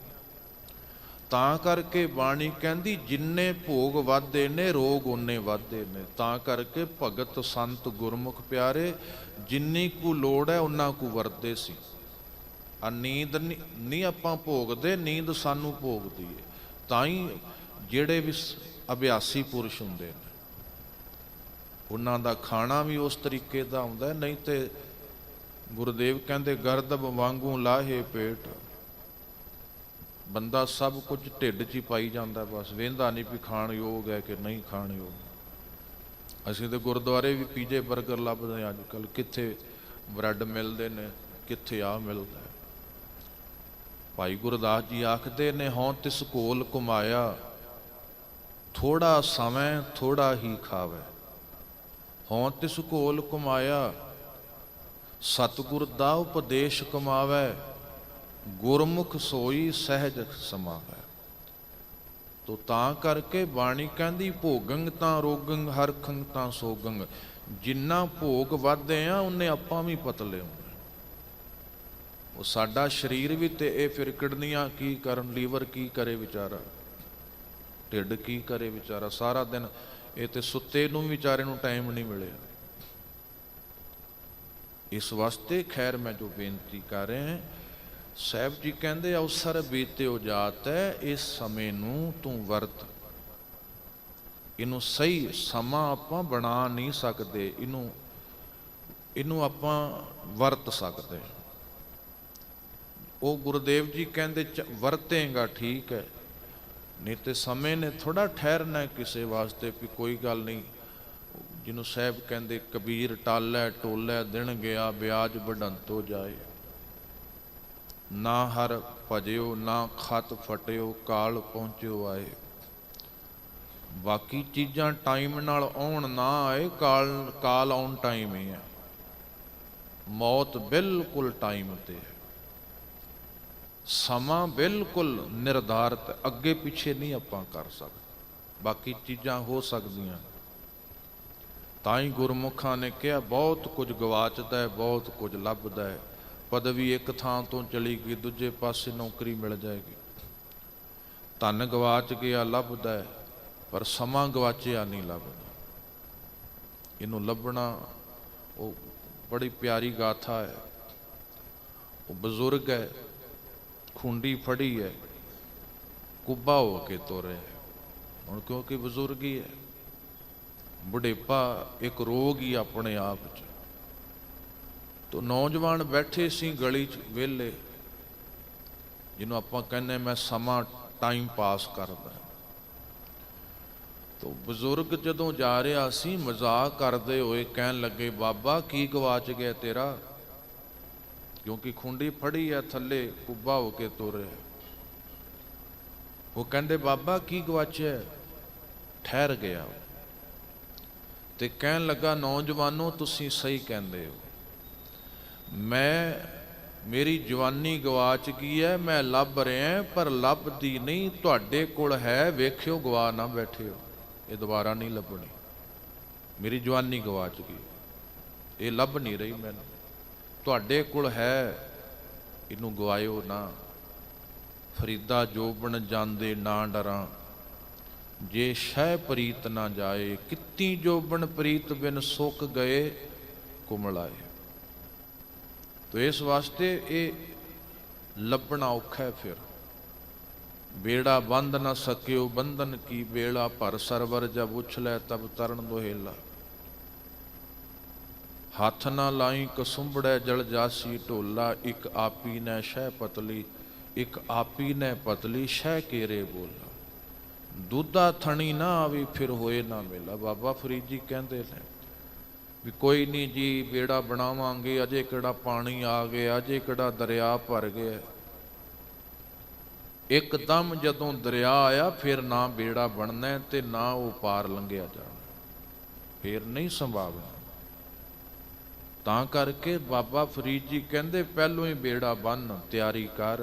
ਤਾਂ ਕਰਕੇ ਬਾਣੀ ਕਹਿੰਦੀ, ਜਿੰਨੇ ਭੋਗ ਵਾਧੇ ਨੇ, ਰੋਗ ਉਹਨੇ ਵਾਧੇ ਨੇ। ਤਾਂ ਕਰਕੇ ਭਗਤ ਸੰਤ ਗੁਰਮੁਖ ਪਿਆਰੇ, ਜਿੰਨੀ ਕੁ ਲੋੜ ਹੈ ਉਹਨਾਂ ਕੁ ਵਰਤੇ ਸੀ। ਆ ਨੀਂਦ ਨਹੀਂ ਨਹੀਂ ਆਪਾਂ ਭੋਗਦੇ, ਨੀਂਦ ਸਾਨੂੰ ਭੋਗਦੀ ਹੈ ਤਾਂ ਹੀ ਜਿਹੜੇ ਵੀ ਸ- ਅਭਿਆਸੀ ਪੁਰਸ਼ ਹੁੰਦੇ ਨੇ, ਉਹਨਾਂ ਦਾ ਖਾਣਾ ਵੀ ਉਸ ਤਰੀਕੇ ਦਾ ਹੁੰਦਾ ਨਹੀਂ ਤੇ ਗੁਰਦੇਵ ਕਹਿੰਦੇ, ਗਰਦਬ ਵਾਂਗੂ ਲਾਹੇ ਪੇਟ। ਬੰਦਾ ਸਭ ਕੁਝ ਢਿੱਡ 'ਚ ਹੀ ਪਾਈ ਜਾਂਦਾ, ਬਸ ਵੇਂਦਾ ਨਹੀਂ ਵੀ ਖਾਣ ਯੋਗ ਹੈ ਕਿ ਨਹੀਂ ਖਾਣ ਯੋਗ। ਅਸੀਂ ਤੇ ਗੁਰਦੁਆਰੇ ਵੀ ਪੀਜੇ 버ਗਰ ਲੱਭਦੇ ਹਾਂ ਅੱਜ ਕੱਲ ਕਿੱਥੇ ਬ੍ਰੈਡ ਮਿਲਦੇ ਨੇ, ਕਿੱਥੇ ਆ ਮਿਲਦਾ ਭਾਈ ਗੁਰਦਾਸ ਜੀ ਆਖਦੇ ਨੇ, ਹਉ ਤਿਸ ਕੋਲ ਕੁਮਾਇਆ ਥੋੜਾ ਸਮਾਂ ਥੋੜਾ ਹੀ ਖਾਵੇ। ਹਉ ਤਿਸ ਕੋਲ ਕੁਮਾਇਆ ਸਤਿਗੁਰ ਦਾ ਉਪਦੇਸ਼ ਕਮਾਵੇ, ਗੁਰਮੁਖ ਸੋਈ ਸਹਿਜ ਸਮਾਵੇ। ਤੋ ਤਾਂ ਕਰਕੇ ਬਾਣੀ ਕਹਿੰਦੀ, ਭੋਗੰਗ ਤਾਂ ਰੋਗੰਗ, ਹਰਖੰਗ ਤਾਂ ਸੋਗੰਗ। ਜਿੰਨਾ ਭੋਗ ਵਧਦੇ ਆ, ਉਹਨੇ ਆਪਾਂ ਵੀ ਪਤਲੇ ਹੋਣਾ। ਉਹ ਸਾਡਾ ਸਰੀਰ ਵੀ ਤੇ ਇਹ ਫਿਰ ਕਿਡਨੀਆਂ ਕੀ ਕਰਨ, ਲੀਵਰ ਕੀ ਕਰੇ ਵਿਚਾਰਾ, ਢਿੱਡ ਕੀ ਕਰੇ ਵਿਚਾਰਾ, ਸਾਰਾ ਦਿਨ ਇਹ ਤੇ ਸੁੱਤੇ ਨੂੰ ਵਿਚਾਰੇ ਨੂੰ ਟਾਈਮ ਨਹੀਂ ਮਿਲਿਆ ਇਸ ਵਾਸਤੇ ਖੈਰ ਮੈਂ ਜੋ ਬੇਨਤੀ ਕਰ ਰਿਹਾ ਹਾਂ, ਸਾਹਿਬ ਜੀ ਕਹਿੰਦੇ ਅਵਸਰ ਬੀਤੇ ਬੀਤਿਓ ਜਾਤ ਹੈ, ਇਸ ਸਮੇਂ ਨੂੰ ਤੂੰ ਵਰਤ ਇਹਨੂੰ ਸਹੀ ਸਮਾਂ ਆਪਾਂ ਬਣਾ ਨਹੀਂ ਸਕਦੇ, ਇਹਨੂੰ ਇਹਨੂੰ ਆਪਾਂ ਵਰਤ ਸਕਦੇ ਹਾਂ। ਉਹ ਗੁਰਦੇਵ ਜੀ ਕਹਿੰਦੇ, ਚ- ਵਰਤੇਗਾ ਠੀਕ ਹੈ। ਨਹੀਂ ਤੇ ਸਮੇਂ ਨੇ ਥੋੜਾ ਠਹਿਰਨਾ ਕਿਸੇ ਵਾਸਤੇ ਵੀ ਕੋਈ ਗੱਲ ਨਹੀਂ। ਜਿਹਨੂੰ ਸਾਹਿਬ ਕਹਿੰਦੇ, ਕਬੀਰ ਟਾਲੈ, ਟੋਲੈ, ਦਿਨ ਗਿਆ, ਵਿਆਜ ਵਡੰਤੋ ਜਾਏ। ਨਾ ਹਰ ਭਜਿਓ, ਨਾ ਖਤ ਫਟਿਓ, ਕਾਲ ਪਹੁੰਚਿਓ ਆਏ। ਬਾਕੀ ਚੀਜ਼ਾਂ ਟਾਈਮ ਨਾਲ ਆਉਣ ਨਾ ਆਏ, ਕਾਲ ਕਾਲ ਆਉਣ ਟਾਈਮ ਹੀ ਹੈ। ਮੌਤ ਬਿਲਕੁਲ ਟਾਈਮ ਤੇ ਹੈ। ਸਮਾਂ ਬਿਲਕੁਲ ਨਿਰਧਾਰਤ, ਅੱਗੇ ਪਿੱਛੇ ਨਹੀਂ ਆਪਾਂ ਕਰ ਸਕਦੇ। ਬਾਕੀ ਚੀਜ਼ਾਂ ਹੋ ਸਕਦੀਆਂ। ਤਾਂ ਹੀ ਗੁਰਮੁਖਾਂ ਨੇ ਕਿਹਾ, ਬਹੁਤ ਕੁਝ ਗਵਾਚਦਾ ਹੈ, ਬਹੁਤ ਕੁਝ ਲੱਭਦਾ ਹੈ। ਪਦਵੀ ਇੱਕ ਥਾਂ ਤੋਂ ਚਲੀ ਗਈ, ਦੂਜੇ ਪਾਸੇ ਨੌਕਰੀ ਮਿਲ ਜਾਏਗੀ। ਧਨ ਗਵਾਚ ਗਿਆ, ਲੱਭਦਾ ਹੈ, ਪਰ ਸਮਾਂ ਗਵਾਚਿਆ ਨਹੀਂ ਲੱਭਦਾ। ਇਹਨੂੰ ਲੱਭਣਾ ਉਹ ਬੜੀ ਪਿਆਰੀ ਗਾਥਾ ਹੈ। ਉਹ ਬਜ਼ੁਰਗ ਹੈ ਖੁੰਡੀ ਫੜੀ ਹੈ, ਕੁੱਬਾ ਹੋ ਕੇ ਤੋਰੇ ਹੁਣ ਕਿਉਂਕਿ ਬਜ਼ੁਰਗ ਹੀ ਹੈ ਬੁਢੇਪਾ ਇੱਕ ਰੋਗ ਹੀ ਆਪਣੇ ਆਪ ਚ। ਤੋ ਨੌਜਵਾਨ ਬੈਠੇ ਸੀ ਗਲੀ ਚ, ਵਿਹਲੇ। ਜਿਹਨੂੰ ਆਪਾਂ ਕਹਿੰਦੇ ਮੈਂ ਸਮਾਂ ਟਾਈਮ ਪਾਸ ਕਰਦਾ ਤੋ ਬਜ਼ੁਰਗ ਜਦੋਂ ਜਾ ਰਿਹਾ ਸੀ, ਮਜ਼ਾਕ ਕਰਦੇ ਹੋਏ ਕਹਿਣ ਲੱਗੇ, ਬਾਬਾ, ਕੀ ਗਵਾਚ ਗਿਆ ਤੇਰਾ? ਕਿਉਂਕਿ ਖੁੰਡੀ ਫੜੀ ਹੈ ਥੱਲੇ ਕੁੱਬਾ ਹੋ ਕੇ ਤੁਰੇ ਉਹ ਕਹਿੰਦੇ, ਬਾਬਾ, ਕੀ ਗਵਾਚਿਆ ਠਹਿਰ ਗਿਆ ਤੇ ਕਹਿਣ ਲੱਗਾ, ਨੌਜਵਾਨੋ, ਤੁਸੀਂ ਸਹੀ ਕਹਿੰਦੇ ਹੋ। ਮੈਂ, ਮੇਰੀ ਜਵਾਨੀ ਗਵਾਚ ਗਈ ਹੈ, ਮੈਂ ਲੱਭ ਰਿਹਾ ਪਰ ਲੱਭਦੀ ਨਹੀਂ। ਤੁਹਾਡੇ ਕੋਲ ਹੈ, ਵੇਖਿਓ ਗਵਾ ਨਾ ਬੈਠਿਓ। ਇਹ ਦੁਬਾਰਾ ਨਹੀਂ ਲੱਭਣੀ। ਮੇਰੀ ਜਵਾਨੀ ਗਵਾਚ ਗਈ। ਇਹ ਲੱਭ ਨਹੀਂ ਰਹੀ ਮੈਨੂੰ। ਤੁਹਾਡੇ ਕੋਲ ਹੈ, ਇਹਨੂੰ ਗਵਾਇਓ ਨਾ। ਫਰੀਦਾ ਜੋਬਣ ਜਾਂਦੇ ਨਾ ਡਰਾਂ। ਜੇ ਸ਼ਹਿ ਪ੍ਰੀਤ ਨਾ ਜਾਏ, ਕਿੱਤੀ ਜੋਬਣ ਪ੍ਰੀਤ ਬਿਨ ਸੁੱਕ ਗਏ ਕੁਮਲਾਏ ਤੋ ਇਸ ਵਾਸਤੇ ਇਹ ਲੱਭਣਾ ਔਖਾ ਹੈ ਫਿਰ। ਬੇੜਾ ਬੰਦ ਨਾ ਸਕਿਓ, ਬੰਧਨ ਕੀ ਬੇੜਾ ਭਰ ਸਰਵਰ ਜਬ ਉਛਲੇ ਤਬ ਤਰਨ ਦੋਹੇਲਾ। ਹੱਥ ਨਾ ਲਾਈ ਕਸੁੰਬੜੈ ਜਲ ਜਾਸੀ, ਢੋਲਾ ਇੱਕ ਆਪੀ ਨੇ ਸ਼ਹਿ ਪਤਲੀ, ਇੱਕ ਆਪੀ ਨੇ ਪਤਲੀ ਸ਼ਹਿ ਕੇਰੇ ਬੋਲਾ। ਦੁੱਧਾ ਥਣੀ ਨਾ ਆਵੀ, ਫਿਰ ਹੋਏ ਨਾ ਮੇਲਾ। ਬਾਬਾ ਫਰੀਦ ਜੀ ਕਹਿੰਦੇ ਨੇ ਵੀ ਕੋਈ ਨਹੀਂ ਜੀ ਬੇੜਾ ਬਣਾਵਾਂਗੇ, ਅਜੇ ਕਿਹੜਾ ਪਾਣੀ ਆ ਗਿਆ, ਅਜੇ ਕਿਹੜਾ ਦਰਿਆ ਭਰ ਗਿਆ। ਇੱਕਦਮ ਜਦੋਂ ਦਰਿਆ ਆਇਆ, ਫਿਰ ਨਾ ਬੇੜਾ ਬਣਨਾ ਹੈ ਤੇ ਨਾ ਉਹ ਪਾਰ ਲੰਘਿਆ ਜਾਣਾ। ਫਿਰ ਨਹੀਂ ਸੰਭਾਵਨਾ। ਤਾਂ ਕਰਕੇ ਬਾਬਾ ਫਰੀਦ ਜੀ ਕਹਿੰਦੇ, ਪਹਿਲੋਂ ਹੀ ਬੇੜਾ ਬੰਨ, ਤਿਆਰੀ ਕਰ।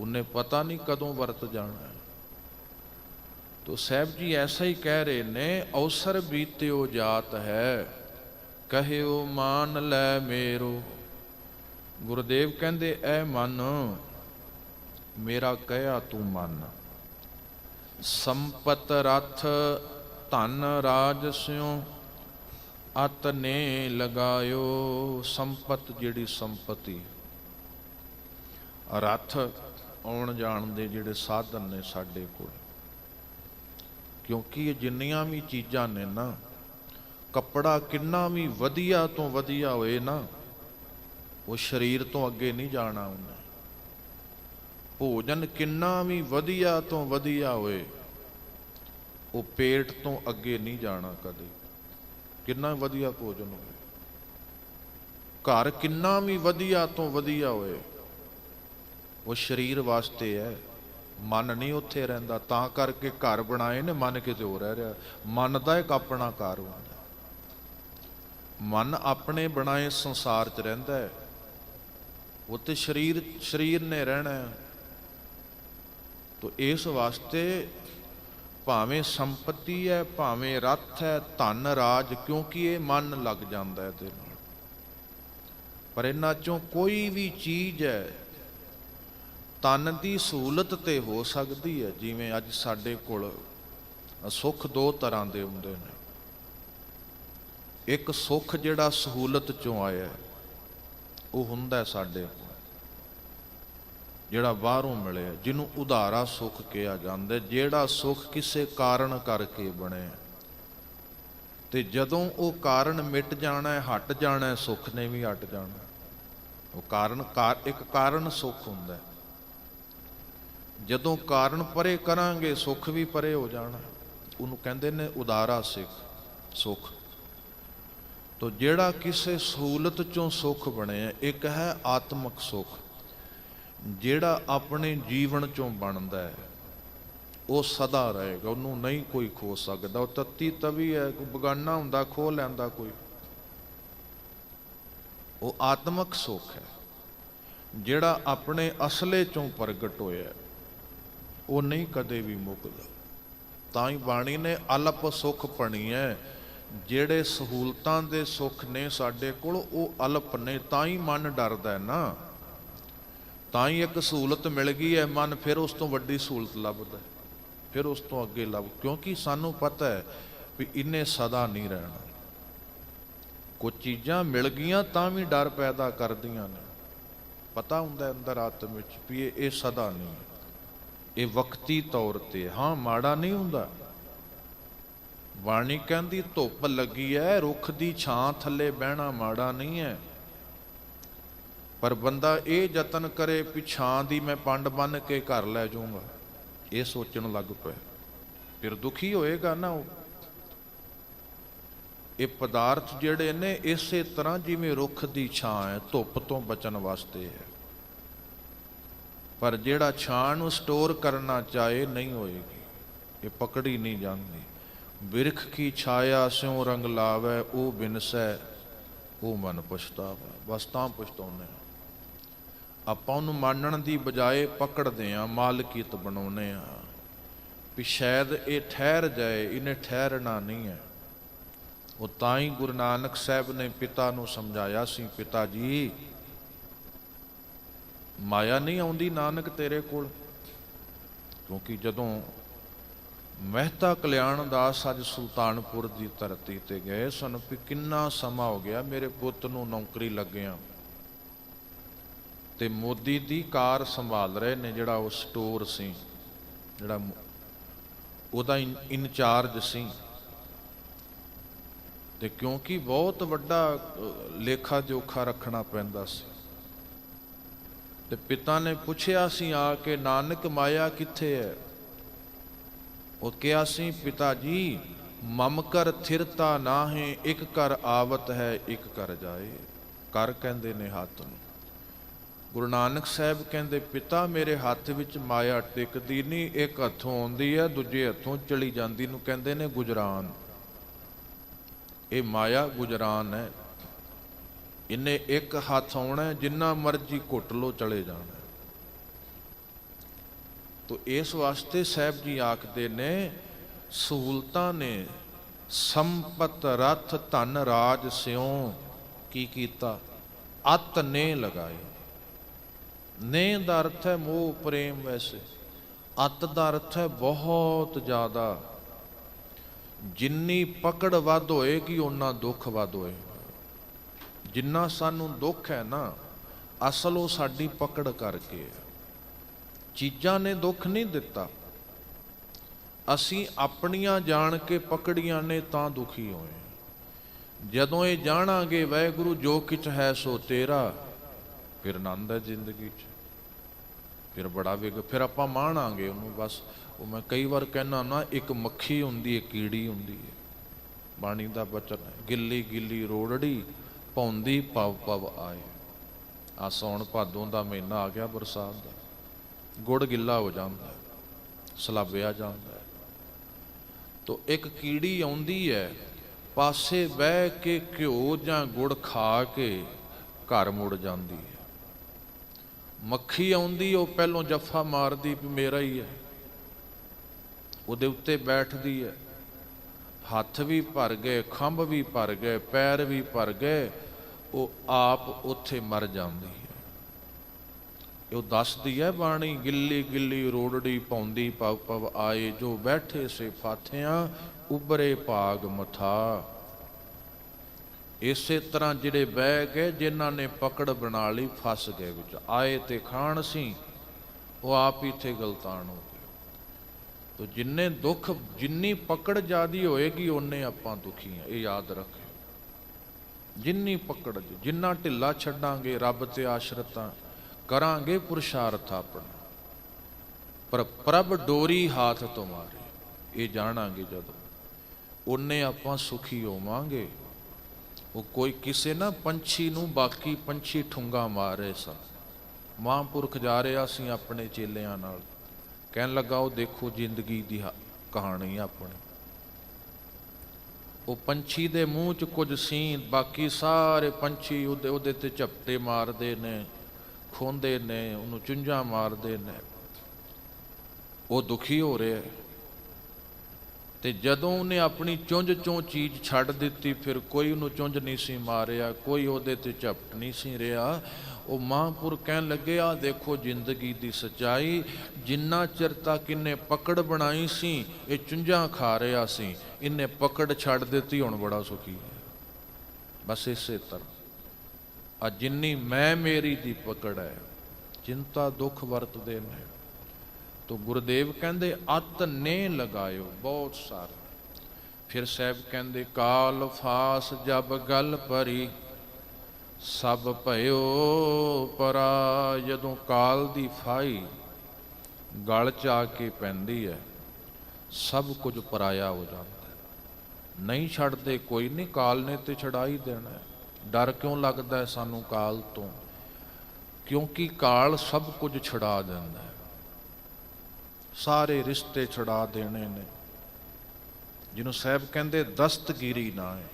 ਉਹਨੇ ਪਤਾ ਨਹੀਂ ਕਦੋਂ ਵਰਤ ਜਾਣਾ ਹੈ। ਤੋ ਸਾਹਿਬ ਜੀ ਐਸਾ ਹੀ ਕਹਿ ਰਹੇ ਨੇ ਅਵਸਰ ਬੀਤਿਓ ਜਾਤ ਹੈ, ਕਹਿਓ ਮਾਨ ਲੈ ਮੇਰੋ। ਗੁਰਦੇਵ ਕਹਿੰਦੇ, ਐ ਮਨ, ਮੇਰਾ ਕਹਿਆ ਤੂੰ ਮੰਨ। ਸੰਪਤ ਰਥ ਧਨ ਰਾਜ ਸਿਉ ਅਤ ਨੇ ਲਗਾਇਓ ਸੰਪਤ ਜਿਹੜੀ ਸੰਪਤੀ। ਰੱਥ ਆਉਣ ਜਾਣ ਦੇ ਜਿਹੜੇ ਸਾਧਨ ਨੇ ਸਾਡੇ ਕੋਲ, ਕਿਉਂਕਿ ਇਹ ਜਿੰਨੀਆਂ ਵੀ ਚੀਜ਼ਾਂ ਨੇ ਨਾ, ਕੱਪੜਾ ਕਿੰਨਾ ਵੀ ਵਧੀਆ ਤੋਂ ਵਧੀਆ ਹੋਏ ਨਾ, ਉਹ ਸਰੀਰ ਤੋਂ ਅੱਗੇ ਨਹੀਂ ਜਾਣਾ ਉਹਨੇ। ਭੋਜਨ ਕਿੰਨਾ ਵੀ ਵਧੀਆ ਤੋਂ ਵਧੀਆ ਹੋਏ, ਉਹ ਪੇਟ ਤੋਂ ਅੱਗੇ ਨਹੀਂ ਜਾਣਾ ਕਦੇ। ਕਿੰਨਾ ਵਧੀਆ ਭੋਜਨ ਹੋਵੇ। ਘਰ ਕਿੰਨਾ ਵੀ ਵਧੀਆ ਤੋਂ ਵਧੀਆ ਹੋਏ ਉਹ ਸਰੀਰ ਵਾਸਤੇ ਹੈ। ਮਨ ਨਹੀਂ ਉੱਥੇ ਰਹਿੰਦਾ, ਤਾਂ ਕਰਕੇ ਘਰ ਬਣਾਏ ਨੇ, ਮਨ ਕਿਤੇ ਹੋ ਰਹਿ ਰਿਹਾ। ਮਨ ਦਾ ਇੱਕ ਆਪਣਾ ਘਰ ਹੁੰਦਾ। ਮਨ ਆਪਣੇ ਬਣਾਏ ਸੰਸਾਰ 'ਚ ਰਹਿੰਦਾ ਹੈ। ਉੱਤੇ ਸਰੀਰ ਸਰੀਰ ਨੇ ਰਹਿਣਾ ਹੈ। ਤੋ ਇਸ ਵਾਸਤੇ ਭਾਵੇਂ ਸੰਪਤੀ ਹੈ, ਭਾਵੇਂ ਰੱਥ ਹੈ, ਧਨ ਰਾਜ, ਕਿਉਂਕਿ ਇਹ ਮਨ ਲੱਗ ਜਾਂਦਾ ਹੈ ਇਹਦੇ ਨਾਲ। ਪਰ ਇਹਨਾਂ ਚੋਂ ਕੋਈ ਵੀ ਚੀਜ਼ ਹੈ ਤਨ ਦੀ ਸਹੂਲਤ ਤੇ ਹੋ ਸਕਦੀ ਹੈ, ਜਿਵੇਂ ਅੱਜ ਸਾਡੇ ਕੋਲ ਸੁੱਖ ਦੋ ਤਰ੍ਹਾਂ ਦੇ ਹੁੰਦੇ ਨੇ। ਇੱਕ ਸੁੱਖ ਜਿਹੜਾ ਸਹੂਲਤ ਚੋਂ ਆਇਆ ਉਹ ਹੁੰਦਾ ਸਾਡੇ ਕੋਲ। ਜਿਹੜਾ ਬਾਹਰੋਂ ਮਿਲਿਆ ਜਿਹਨੂੰ ਉਧਾਰਾ ਸੁੱਖ ਕਿਹਾ ਜਾਂਦਾ ਜਿਹੜਾ ਸੁੱਖ ਕਿਸੇ ਕਾਰਨ ਕਰਕੇ ਬਣਿਆ ਤੇ ਜਦੋਂ ਉਹ ਕਾਰਨ ਮਿਟ ਜਾਣਾ ਹੈ, ਹਟ ਜਾਣਾ ਹੈ, ਸੁੱਖ ਨੇ ਵੀ ਹਟ ਜਾਣਾ ਉਹ ਕਾਰਨ, ਕਾਰ- ਇੱਕ ਕਾਰਨ ਸੁੱਖ ਹੁੰਦਾ ਜਦੋਂ ਕਾਰਨ ਪਰੇ ਕਰਾਂਗੇ, ਸੁੱਖ ਵੀ ਪਰੇ ਹੋ ਜਾਣਾ ਉਹਨੂੰ ਕਹਿੰਦੇ ਨੇ ਉਦਾਰਾ ਸਿੱਖ, ਸੁੱਖ। ਤੋ ਜਿਹੜਾ ਕਿਸੇ ਸਹੂਲਤ ਚੋਂ ਸੁੱਖ ਬਣਿਆ ਇੱਕ ਹੈ ਆਤਮਿਕ ਸੁੱਖ। ਜਿਹੜਾ ਆਪਣੇ ਜੀਵਨ ਚੋਂ ਬਣਦਾ ਹੈ, ਉਹ ਸਦਾ ਰਹੇਗਾ, ਉਹਨੂੰ ਨਹੀਂ ਕੋਈ ਖੋ ਸਕਦਾ। ਉਹ ਤੱਤੀ ਤਵੀ ਹੈ, ਕੋਈ ਬਗਾਨਾ ਹੁੰਦਾ, ਖੋ ਲੈਂਦਾ ਕੋਈ। ਉਹ ਆਤਮਿਕ ਸੁੱਖ ਹੈ। ਜਿਹੜਾ ਆਪਣੇ ਅਸਲੇ ਚੋਂ ਪ੍ਰਗਟ ਹੋਇਆ ਉਹ ਨਹੀਂ ਕਦੇ ਵੀ ਮੁੱਕਦਾ। ਤਾਂ ਹੀ ਬਾਣੀ ਨੇ ਅਲਪ ਸੁਖ ਪਣੀ ਹੈ, ਜਿਹੜੇ ਸਹੂਲਤਾਂ ਦੇ ਸੁੱਖ ਨੇ ਸਾਡੇ ਕੋਲ, ਉਹ ਅਲਪ ਨੇ। ਤਾਂ ਹੀ ਮਨ ਡਰਦਾ ਨਾ। ਤਾਂ ਹੀ ਇੱਕ ਸਹੂਲਤ ਮਿਲ ਗਈ ਹੈ ਮਨ, ਫਿਰ ਉਸ ਤੋਂ ਵੱਡੀ ਸਹੂਲਤ ਲੱਭਦਾ ਫਿਰ ਉਸ ਤੋਂ ਅੱਗੇ ਲੱਭ, ਕਿਉਂਕਿ ਸਾਨੂੰ ਪਤਾ ਹੈ ਵੀ ਇਹਨੇ ਸਦਾ ਨਹੀਂ ਰਹਿਣਾ। ਕੁਝ ਚੀਜ਼ਾਂ ਮਿਲ ਗਈਆਂ ਤਾਂ ਵੀ ਡਰ ਪੈਦਾ ਕਰਦੀਆਂ ਨੇ। ਪਤਾ ਹੁੰਦਾ ਅੰਦਰ ਆਤਮ ਵਿੱਚ ਵੀ ਇਹ ਸਦਾ ਨਹੀਂ ਹੈ। ਇਹ ਵਕਤੀ ਤੌਰ ਤੇ, ਹਾਂ, ਮਾੜਾ ਨਹੀਂ ਹੁੰਦਾ। ਬਾਣੀ ਕਹਿੰਦੀ ਧੁੱਪ ਲੱਗੀ ਐ ਰੁੱਖ ਦੀ ਛਾਂ ਥੱਲੇ ਬਹਿਣਾ ਮਾੜਾ ਨਹੀਂ ਹੈ। ਪਰ ਬੰਦਾ ਇਹ ਯਤਨ ਕਰੇ ਵੀ ਛਾਂ ਦੀ ਮੈਂ ਪੰਡ ਬੰਨ ਕੇ ਘਰ ਲੈ ਜਾਊਂਗਾ। ਇਹ ਸੋਚਣ ਲੱਗ ਪਿਆ। ਫਿਰ ਦੁਖੀ ਹੋਏਗਾ ਨਾ ਉਹ। ਇਹ ਪਦਾਰਥ ਜਿਹੜੇ ਨੇ, ਇਸੇ ਤਰ੍ਹਾਂ ਜਿਵੇਂ ਰੁੱਖ ਦੀ ਛਾਂ ਹੈ, ਧੁੱਪ ਤੋਂ ਬਚਣ ਵਾਸਤੇ ਹੈ। ਪਰ ਜਿਹੜਾ ਛਾਂ ਨੂੰ ਸਟੋਰ ਕਰਨਾ ਚਾਹੇ, ਨਹੀਂ ਹੋਏਗੀ। ਇਹ ਪਕੜੀ ਨਹੀਂ ਜਾਂਦੀ। ਬਿਰਖ ਕੀ ਛਾਇਆ ਸਿਉ ਰੰਗ ਲਾਵੇ, ਉਹ ਬਿਨਸੈ, ਉਹ ਮਨ ਪਛਤਾਵਾ। ਬਸ ਤਾਂ ਪਛਤਾਉਂਦੇ ਆਪਾਂ ਉਹਨੂੰ ਮੰਨਣ ਦੀ ਬਜਾਏ ਪਕੜਦੇ ਆ ਮਾਲਕੀਤ ਬਣਾਉਨੇ ਆ ਵੀ ਸ਼ਾਇਦ ਇਹ ਠਹਿਰ ਜਾਏ, ਇਹਨੇ ਠਹਿਰਣਾ ਨਹੀਂ ਹੈ। ਉਹ ਤਾਂ ਹੀ ਗੁਰੂ ਨਾਨਕ ਸਾਹਿਬ ਨੇ ਪਿਤਾ ਨੂੰ ਸਮਝਾਇਆ ਸੀ, ਪਿਤਾ ਜੀ, ਮਾਇਆ ਨਹੀਂ ਆਉਂਦੀ ਨਾਨਕ ਤੇਰੇ ਕੋਲ, ਕਿਉਂਕਿ ਜਦੋਂ ਮਹਿਤਾ ਕਲਿਆਣ ਦਾਸ ਅੱਜ ਸੁਲਤਾਨਪੁਰ ਦੀ ਧਰਤੀ ਤੇ ਗਏ ਸਾਨੂੰ ਵੀ ਕਿੰਨਾ ਸਮਾਂ ਹੋ ਗਿਆ ਮੇਰੇ ਪੁੱਤ ਨੂੰ ਨੌਕਰੀ ਲੱਗਿਆ। ਤੇ ਮੋਦੀ ਦੀ ਕਾਰ ਸੰਭਾਲ ਰਹੇ ਨੇ ਜਿਹੜਾ ਉਹ ਸਟੋਰ ਸੀ, ਜਿਹੜਾ ਉਹਦਾ ਇਨ- ਇਨਚਾਰਜ ਸੀ। ਤੇ ਕਿਉਂਕਿ ਬਹੁਤ ਵੱਡਾ ਲੇਖਾ ਜੋਖਾ ਰੱਖਣਾ ਪੈਂਦਾ ਸੀ। ਤੇ ਪਿਤਾ ਨੇ ਪੁੱਛਿਆ ਸੀ ਆ ਕੇ, ਨਾਨਕ ਮਾਇਆ ਕਿੱਥੇ ਹੈ ਉਹ ਕਿਹਾ ਸੀ, ਪਿਤਾ ਜੀ, ਮਮ ਕਰ ਥਿਰਤਾ ਨਾ ਹੈ ਇੱਕ ਕਰ ਆਵਤ ਹੈ, ਇੱਕ ਕਰ ਜਾਏ। ਕਰ ਕਹਿੰਦੇ ਨੇ ਹੱਥ ਨੂੰ। ਗੁਰੂ ਨਾਨਕ ਸਾਹਿਬ ਕਹਿੰਦੇ, ਪਿਤਾ ਮੇਰੇ ਹੱਥ ਵਿੱਚ ਮਾਇਆ ਟਿਕਦੀ ਨਹੀਂ ਇੱਕ ਹੱਥੋਂ ਆਉਂਦੀ ਹੈ ਦੂਜੇ ਹੱਥੋਂ ਚਲੀ ਜਾਂਦੀ ਨੂੰ ਕਹਿੰਦੇ ਨੇ ਗੁਜਰਾਨ। ਇਹ ਮਾਇਆ ਗੁਜਰਾਨ ਹੈ। ਇਹਨੇ ਇੱਕ ਹੱਥ ਆਉਣਾ ਜਿੰਨਾ ਮਰਜ਼ੀ ਘੁੱਟ ਲੋ ਚਲੇ ਜਾਣਾ ਤੋ ਇਸ ਵਾਸਤੇ ਸਾਹਿਬ ਜੀ ਆਖਦੇ ਨੇ, ਸਹੂਲਤਾਂ ਨੇ, ਸੰਪਤ ਰਥ ਧਨ ਰਾਜ ਸਿਉ, ਕੀ ਕੀਤਾ? ਅਤ ਨੇ ਲਗਾਏ। ਨੇ ਦਾ ਅਰਥ ਹੈ ਮੋਹ ਪ੍ਰੇਮ ਵੈਸੇ, ਅਤ ਦਾ ਅਰਥ ਹੈ ਬਹੁਤ ਜ਼ਿਆਦਾ। ਜਿੰਨੀ ਪਕੜ ਵੱਧ ਹੋਏਗੀ, ਓਨਾ ਦੁੱਖ ਵੱਧ ਹੋਏਗਾ। ਜਿੰਨਾ ਸਾਨੂੰ ਦੁੱਖ ਹੈ ਨਾ, ਅਸਲ ਉਹ ਸਾਡੀ ਪਕੜ ਕਰਕੇ ਹੈ। ਚੀਜ਼ਾਂ ਨੇ ਦੁੱਖ ਨਹੀਂ ਦਿੱਤਾ। ਅਸੀਂ ਆਪਣੀਆਂ ਜਾਣ ਕੇ ਪਕੜੀਆਂ ਨੇ ਤਾਂ ਦੁਖੀ ਹੋਏ। ਜਦੋਂ ਇਹ ਜਾਣਾਂਗੇ, ਵਾਹਿਗੁਰੂ ਜੋ ਕਿਛ ਹੈ ਸੋ ਤੇਰਾ। ਫਿਰ ਆਨੰਦ ਹੈ ਜ਼ਿੰਦਗੀ 'ਚ। ਫਿਰ ਬੜਾ ਵਿਗ ਫਿਰ ਆਪਾਂ ਮਾਣਾਂਗੇ ਉਹਨੂੰ, ਬਸ ਉਹ ਮੈਂ ਕਈ ਵਾਰ ਕਹਿਣਾ ਨਾ, ਇੱਕ ਮੱਖੀ ਹੁੰਦੀ ਹੈ, ਕੀੜੀ ਹੁੰਦੀ ਹੈ। ਬਾਣੀ ਦਾ ਬਚਨ ਹੈ, ਗਿੱਲੀ ਗਿੱਲੀ ਰੋੜੜੀ ਪੌਂਦੀ ਪਵ ਪਵ ਆਏ। ਆ ਸੌਣ ਭਾਦੋਂ ਦਾ ਮਹੀਨਾ ਆ ਗਿਆ ਬਰਸਾਤ ਦਾ। ਗੁੜ ਗਿੱਲਾ ਹੋ ਜਾਂਦਾ ਸਲਾਬਿਆ ਜਾਂਦਾ ਤੋ ਇੱਕ ਕੀੜੀ ਆਉਂਦੀ ਹੈ, ਪਾਸੇ ਬਹਿ ਕੇ ਘਿਓ ਜਾਂ ਗੁੜ ਖਾ ਕੇ ਘਰ ਮੁੜ ਜਾਂਦੀ ਹੈ। ਮੱਖੀ ਆਉਂਦੀ, ਉਹ ਪਹਿਲੋਂ ਜੱਫਾ ਮਾਰਦੀ ਵੀ ਮੇਰਾ ਹੀ ਹੈ। ਉਹਦੇ ਉੱਤੇ ਬੈਠਦੀ ਹੈ। ਹੱਥ ਵੀ ਭਰ ਗਏ, ਖੰਭ ਵੀ ਭਰ ਗਏ, ਪੈਰ ਵੀ ਭਰ ਗਏ, ਉਹ ਆਪ ਉੱਥੇ ਮਰ ਜਾਂਦੀ ਹੈ। ਇਹ ਦੱਸਦੀ ਹੈ ਬਾਣੀ, ਗਿੱਲੀ ਗਿੱਲੀ ਰੋੜੜੀ ਪਾਉਂਦੀ ਪਵ ਪਵ ਆਏ ਜੋ ਬੈਠੇ ਸੇ ਫਾਥਿਆਂ ਉਬਰੇ ਭਾਗ ਮਥਾ। ਇਸੇ ਤਰ੍ਹਾਂ ਜਿਹੜੇ ਬਹਿ ਗਏ, ਜਿਨ੍ਹਾਂ ਨੇ ਪਕੜ ਬਣਾ ਲਈ, ਫਸ ਗਏ ਵਿੱਚ। ਆਏ ਤੇ ਖਾਣ ਸੀ, ਉਹ ਆਪ ਹੀ ਇੱਥੇ ਗਲਤਾਨ ਹੋ ਗਏ। ਤੋ ਜਿੰਨੇ ਦੁੱਖ, ਜਿੰਨੀ ਪਕੜ ਜਿਆਦੀ ਹੋਏਗੀ, ਓਨੇ ਆਪਾਂ ਦੁਖੀ ਆ, ਇਹ ਯਾਦ ਰੱਖਿਓ। ਜਿੰਨੀ ਪਕੜ, ਜਿੰਨਾ ਢਿੱਲਾ ਛੱਡਾਂਗੇ, ਰੱਬ ਤੇ ਆਸ਼ਰਤਾਂ ਕਰਾਂਗੇ, ਪੁਰਸ਼ਾਰਥ ਆਪਣਾ। ਪਰ ਪ੍ਰਭ ਡੋਰੀ ਹਾਥ ਤੁਮਾਰੇ ਇਹ ਜਾਣਾਂਗੇ ਜਦੋਂ। ਉਹਨੇ ਆਪਾਂ ਸੁਖੀ ਹੋਵਾਂਗੇ। ਉਹ ਕੋਈ ਕਿਸੇ ਨਾ ਪੰਛੀ ਨੂੰ ਬਾਕੀ ਪੰਛੀ ਠੁੰਗਾ ਮਾਰ ਰਹੇ ਸਨ। ਮਹਾਂਪੁਰਖ ਜਾ ਰਿਹਾ ਸੀ ਆਪਣੇ ਚੇਲਿਆਂ ਨਾਲ। ਕਹਿਣ ਲੱਗਾ, ਉਹ ਦੇਖੋ ਜ਼ਿੰਦਗੀ ਦੀ ਕਹਾਣੀ ਆਪਣੀ। ਉਹ ਪੰਛੀ ਦੇ ਮੂੰਹ 'ਚ ਕੁਝ ਸੀ ਬਾਕੀ ਸਾਰੇ ਪੰਛੀ ਉਹਦੇ ਉਹਦੇ ਤੇ ਝਪਟੇ ਮਾਰਦੇ ਨੇ, ਖੋਂਦੇ ਨੇ, ਉਹਨੂੰ ਚੁੰਝਾਂ ਮਾਰਦੇ ਨੇ। ਉਹ ਦੁਖੀ ਹੋ ਰਿਹਾ ਹੈ। ਤੇ ਜਦੋਂ ਉਹਨੇ ਆਪਣੀ ਚੁੰਝ ਚੋਂ ਚੀਜ਼ ਛੱਡ ਦਿੱਤੀ, ਫਿਰ ਕੋਈ ਉਹਨੂੰ ਚੁੰਝ ਨਹੀਂ ਸੀ ਮਾਰਿਆ, ਕੋਈ ਉਹਦੇ ਤੇ ਝਪਟ ਨਹੀਂ ਸੀ ਰਿਹਾ। ਉਹ ਮਹਾਂਪੁਰ ਕਹਿਣ ਲੱਗੇ ਆ ਦੇਖੋ ਜ਼ਿੰਦਗੀ ਦੀ ਸਚਾਈ, ਜਿੰਨਾ ਚਿਰ ਤੱਕ ਇਹਨੇ ਪਕੜ ਬਣਾਈ ਸੀ, ਇਹ ਚੁੰਝਾਂ ਖਾ ਰਿਹਾ ਸੀ। ਇਹਨੇ ਪਕੜ ਛੱਡ ਦਿੱਤੀ, ਹੁਣ ਬੜਾ ਸੁਖੀ ਹੈ। ਬਸ ਇਸੇ ਤਰ੍ਹਾਂ। ਆ ਜਿੰਨੀ ਮੈਂ ਮੇਰੀ ਦੀ ਪਕੜ ਹੈ, ਚਿੰਤਾ ਦੁੱਖ ਵਰਤਦੇ ਨੇ। ਤੋ ਗੁਰਦੇਵ ਕਹਿੰਦੇ, ਅਤ ਨੇ ਲਗਾਇਓ ਬਹੁਤ ਸਾਰੇ। ਫਿਰ ਸਾਹਿਬ ਕਹਿੰਦੇ, ਕਾਲ ਫਾਸ ਜਬ ਗਲ ਪਰੀ ਸਭ ਭਇਓ ਪਰਾ, ਜਦੋਂ ਕਾਲ ਦੀ ਫਾਈ ਗਲ ਚ ਆ ਕੇ ਪੈਂਦੀ ਹੈ ਸਭ ਕੁਝ ਪਰਾਇਆ ਹੋ ਜਾਂਦਾ ਨਹੀਂ ਛੱਡਦੇ, ਕੋਈ ਨਹੀਂ ਕਾਲ ਨੇ ਤੇ ਛਡਾ ਹੀ ਦੇਣਾ ਡਰ ਕਿਉਂ ਲੱਗਦਾ ਹੈ ਸਾਨੂੰ ਕਾਲ ਤੋਂ? ਕਿਉਂਕਿ ਕਾਲ ਸਭ ਕੁਝ ਛਡਾ ਦਿੰਦਾ ਹੈ ਸਾਰੇ ਰਿਸ਼ਤੇ ਛਡਾ ਦੇਣੇ ਨੇ। ਜਿਹਨੂੰ ਸਾਹਿਬ ਕਹਿੰਦੇ ਦਸਤਗੀਰੀ ਨਾ ਹੈ।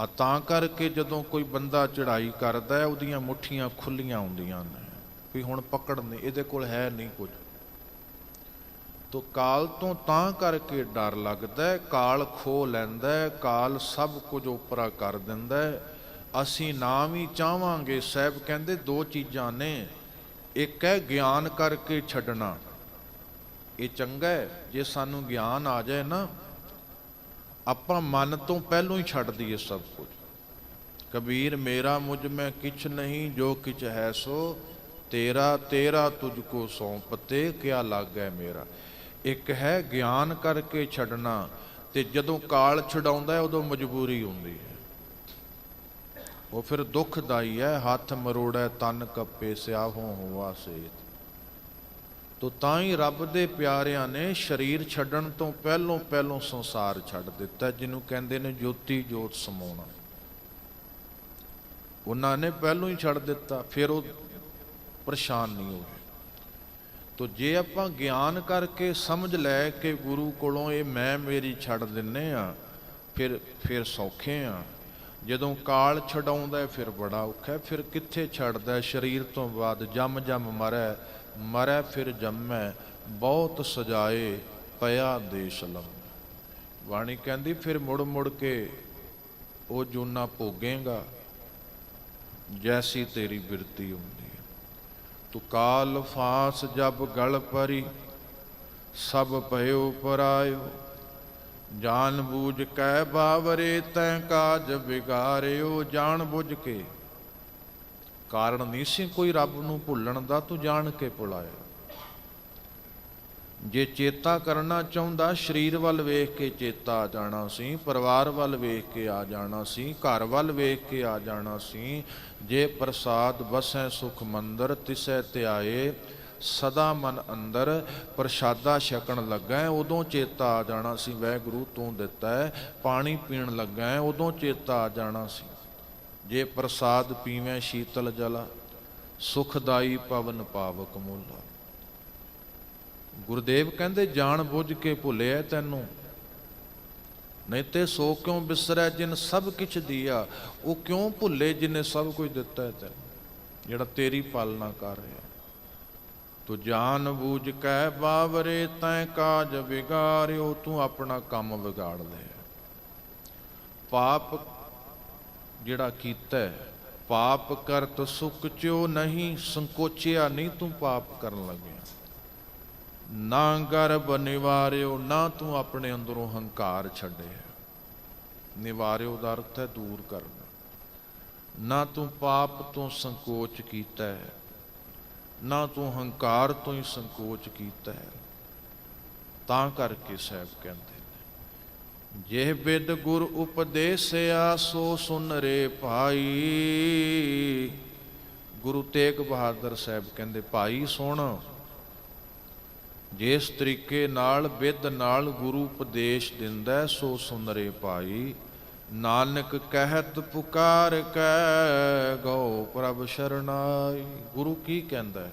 ਆ ਤਾਂ ਕਰਕੇ ਜਦੋਂ ਕੋਈ ਬੰਦਾ ਚੜਾਈ ਕਰਦਾ ਹੈ, ਉਹਦੀਆਂ ਮੁੱਠੀਆਂ ਖੁੱਲੀਆਂ ਹੁੰਦੀਆਂ ਨੇ। ਵੀ ਹੁਣ ਪਕੜ ਨਹੀਂ, ਇਹਦੇ ਕੋਲ ਹੈ ਨਹੀਂ ਕੁਝ। ਤੋ ਕਾਲ ਤੋਂ ਤਾਂ ਕਰਕੇ ਡਰ ਲੱਗਦਾ ਹੈ, ਕਾਲ ਖੋ ਲੈਂਦਾ ਹੈ, ਕਾਲ ਸਭ ਕੁਝ ਉਪਰਾ ਕਰ ਦਿੰਦਾ ਹੈ। ਅਸੀਂ ਨਾ ਵੀ ਚਾਹਾਂਗੇ, ਸਾਹਿਬ ਕਹਿੰਦੇ ਦੋ ਚੀਜ਼ਾਂ ਨੇ। ਇੱਕ ਹੈ ਗਿਆਨ ਕਰਕੇ ਛੱਡਣਾ। ਇਹ ਚੰਗਾ ਹੈ, ਜੇ ਸਾਨੂੰ ਗਿਆਨ ਆ ਜਾਏ ਨਾ, ਆਪਾਂ ਮਨ ਤੋਂ ਪਹਿਲੋਂ ਹੀ ਛੱਡ ਦਈਏ ਸਭ ਕੁਝ। ਕਬੀਰ, ਮੇਰਾ ਮੁਝ ਮੈਂ ਕਿਛ ਨਹੀਂ, ਜੋ ਕਿਛ ਹੈ ਸੋ, ਤੇਰਾ ਤੇਰਾ ਤੁਝ ਕੋ ਸੌਂਪਤੇ ਕਿਆ ਲੱਗੈ ਮੇਰਾ। ਇੱਕ ਹੈ ਗਿਆਨ ਕਰਕੇ ਛੱਡਣਾ, ਤੇ ਜਦੋਂ ਕਾਲ ਛਡਾਉਂਦਾ ਉਦੋਂ ਮਜਬੂਰੀ ਹੁੰਦੀ ਹੈ। ਉਹ ਫਿਰ ਦੁਖਦਾਈ ਹੈ ਹੱਥ ਮਰੋੜੈ ਤਨ ਕੱਪੇ ਸਿਆਹੋਂ ਹੋਵਾ ਸੇਤ। ਤੋ ਤਾਂ ਹੀ ਰੱਬ ਦੇ ਪਿਆਰਿਆਂ ਨੇ ਸਰੀਰ ਛੱਡਣ ਤੋਂ ਪਹਿਲੋਂ ਪਹਿਲੋਂ ਸੰਸਾਰ ਛੱਡ ਦਿੱਤਾ, ਜਿਹਨੂੰ ਕਹਿੰਦੇ ਨੇ ਜੋਤੀ ਜੋਤ ਸਮਾਉਣਾ ਉਹਨਾਂ ਨੇ ਪਹਿਲੋਂ ਹੀ ਛੱਡ ਦਿੱਤਾ, ਫਿਰ ਉਹ ਪਰੇਸ਼ਾਨ ਨਹੀਂ ਹੋਏ ਤੋ ਜੇ ਆਪਾਂ ਗਿਆਨ ਕਰਕੇ ਸਮਝ ਲੈ ਕਿ ਗੁਰੂ ਕੋਲੋਂ ਇਹ ਮੈਂ ਮੇਰੀ ਛੱਡ ਦਿੰਨੇ ਆ, ਫਿਰ ਫਿਰ ਸੌਖੇ ਆ। ਜਦੋਂ ਕਾਲ ਛਡਾਉਂਦਾ ਫਿਰ ਬੜਾ ਔਖਾ ਫਿਰ ਕਿੱਥੇ ਛੱਡਦਾ ਸਰੀਰ ਤੋਂ ਬਾਅਦ ਜੰਮ ਜੰਮ ਮਰੈ ਮਰੈ ਫਿਰ ਜੰਮੈ, ਬਹੁਤ ਸਜਾਏ ਪਿਆ ਦੇਸ਼ ਲੰਮ ਬਾਣੀ ਕਹਿੰਦੀ, ਫਿਰ ਮੁੜ ਮੁੜ ਕੇ ਉਹ ਜੂਨਾ ਭੋਗੇਗਾ, ਜੈਸੀ ਤੇਰੀ ਬਿਰਤੀ ਹੁੰਦੀ ਹੈ। ਤੂੰ ਕਾਲ ਫਾਸ ਜਬ ਗਲ ਪਰੀ, ਸਭ ਭਇਓ ਪਰਾਇਓ। ਜਾਣ ਬੂਝ ਕੈ ਬਾਵਰੇ, ਤੈ ਕਾਜ ਵਿਗਾਰਿਓ ਜਾਣ ਬੁੱਝ ਕੇ। ਕਾਰਨ ਨਹੀਂ ਸੀ ਕੋਈ ਰੱਬ ਨੂੰ ਭੁੱਲਣ ਦਾ, ਤੂੰ ਜਾਣ ਕੇ ਭੁਲਾਇਆ। ਜੇ ਚੇਤਾ ਕਰਨਾ ਚਾਹੁੰਦਾ, ਸਰੀਰ ਵੱਲ ਵੇਖ ਕੇ ਚੇਤਾ ਆ ਜਾਣਾ ਸੀ, ਪਰਿਵਾਰ ਵੱਲ ਵੇਖ ਕੇ ਆ ਜਾਣਾ ਸੀ, ਘਰ ਵੱਲ ਵੇਖ ਕੇ ਆ ਜਾਣਾ ਸੀ। ਜੇ ਪ੍ਰਸਾਦ ਵਸੈ ਸੁਖ ਮੰਦਰ, ਤਿਸੈ ਧਿਆਏ ਸਦਾ ਮਨ ਅੰਦਰ ਪ੍ਰਸ਼ਾਦਾ ਛਕਣ ਲੱਗਾ ਹੈ, ਉਦੋਂ ਚੇਤਾ ਆ ਜਾਣਾ ਸੀ ਵੈਗੁਰੂ ਤੂੰ ਦਿੱਤਾ ਹੈ ਪਾਣੀ ਪੀਣ ਲੱਗਾ ਹੈ, ਉਦੋਂ ਚੇਤਾ ਆ ਜਾਣਾ ਸੀ। ਜੇ ਪ੍ਰਸਾਦ ਪੀਵੇਂ ਸ਼ੀਤਲ ਜਲਾ ਸੁਖਦਾਈ ਪਵਨ ਪਾਵਕ ਮੂਲਾ। ਗੁਰਦੇਵ ਕਹਿੰਦੇ ਜਾਣ ਬੁੱਝ ਕੇ ਭੁੱਲਿਆ ਤੈਨੂੰ। ਨਹੀਂ ਤੇ ਸੋ ਕਿਉਂ ਬਿਸਰੈ ਜਿਨ ਸਭ ਕਿਛ ਦਿਆ ਉਹ ਕਿਉਂ ਭੁੱਲੇ ਜਿਨੇ ਸਭ ਕੁਝ ਦਿੱਤਾ ਹੈ ਤੈਨੂੰ? ਜਿਹੜਾ ਤੇਰੀ ਪਾਲਣਾ ਕਰ ਰਿਹਾ। ਤੂੰ ਜਾਣ ਬੂਝ ਕੈ ਬਾਵਰੇ ਤੈ ਕਾਜ ਵਿਗਾਰਿਓ, ਤੂੰ ਆਪਣਾ ਕੰਮ ਵਿਗਾੜ ਲਿਆ ਪਾਪ ਜਿਹੜਾ ਕੀਤਾ ਪਾਪ ਕਰਤ ਸੁਖ ਚਿਓ ਨਹੀਂ, ਸੰਕੋਚਿਆ ਨਹੀਂ ਤੂੰ ਪਾਪ ਕਰਨ ਲੱਗਿਆ। ਨਾ ਗਰਬ ਨਿਵਾਰਿਓ, ਨਾ ਤੂੰ ਆਪਣੇ ਅੰਦਰੋਂ ਹੰਕਾਰ ਛੱਡਿਆ। ਨਿਵਾਰਿਓ ਦਾ ਅਰਥ ਹੈ ਦੂਰ ਕਰਨਾ। ਨਾ ਤੂੰ ਪਾਪ ਤੋਂ ਸੰਕੋਚ ਕੀਤਾ ਹੈ ਨਾ ਤੂੰ ਹੰਕਾਰ ਤੋਂ ਹੀ ਸੰਕੋਚ ਕੀਤਾ ਹੈ। ਤਾਂ ਕਰਕੇ ਸਾਹਿਬ ਕਹਿੰਦੇ ਨੇ, ਜੇ ਬਿਦ ਗੁਰ ਉਪਦੇਸਿਆ, ਸੋ ਸੁਨ ਰੇ ਭਾਈ। ਗੁਰੂ ਤੇਗ ਬਹਾਦਰ ਸਾਹਿਬ ਕਹਿੰਦੇ, ਭਾਈ ਸੁਣ, ਜਿਸ ਤਰੀਕੇ ਨਾਲ ਵਿਦ ਨਾਲ ਗੁਰੂ ਉਪਦੇਸ਼ ਦਿੰਦਾ ਸੋ ਸੁਨ ਰੇ ਭਾਈ। ਨਾਨਕ ਕਹਿਤ ਪੁਕਾਰ ਕੈ, ਗਉ ਪ੍ਰਭ ਸ਼ਰਨਾਈ ਗੁਰੂ ਕੀ ਕਹਿੰਦਾ ਹੈ?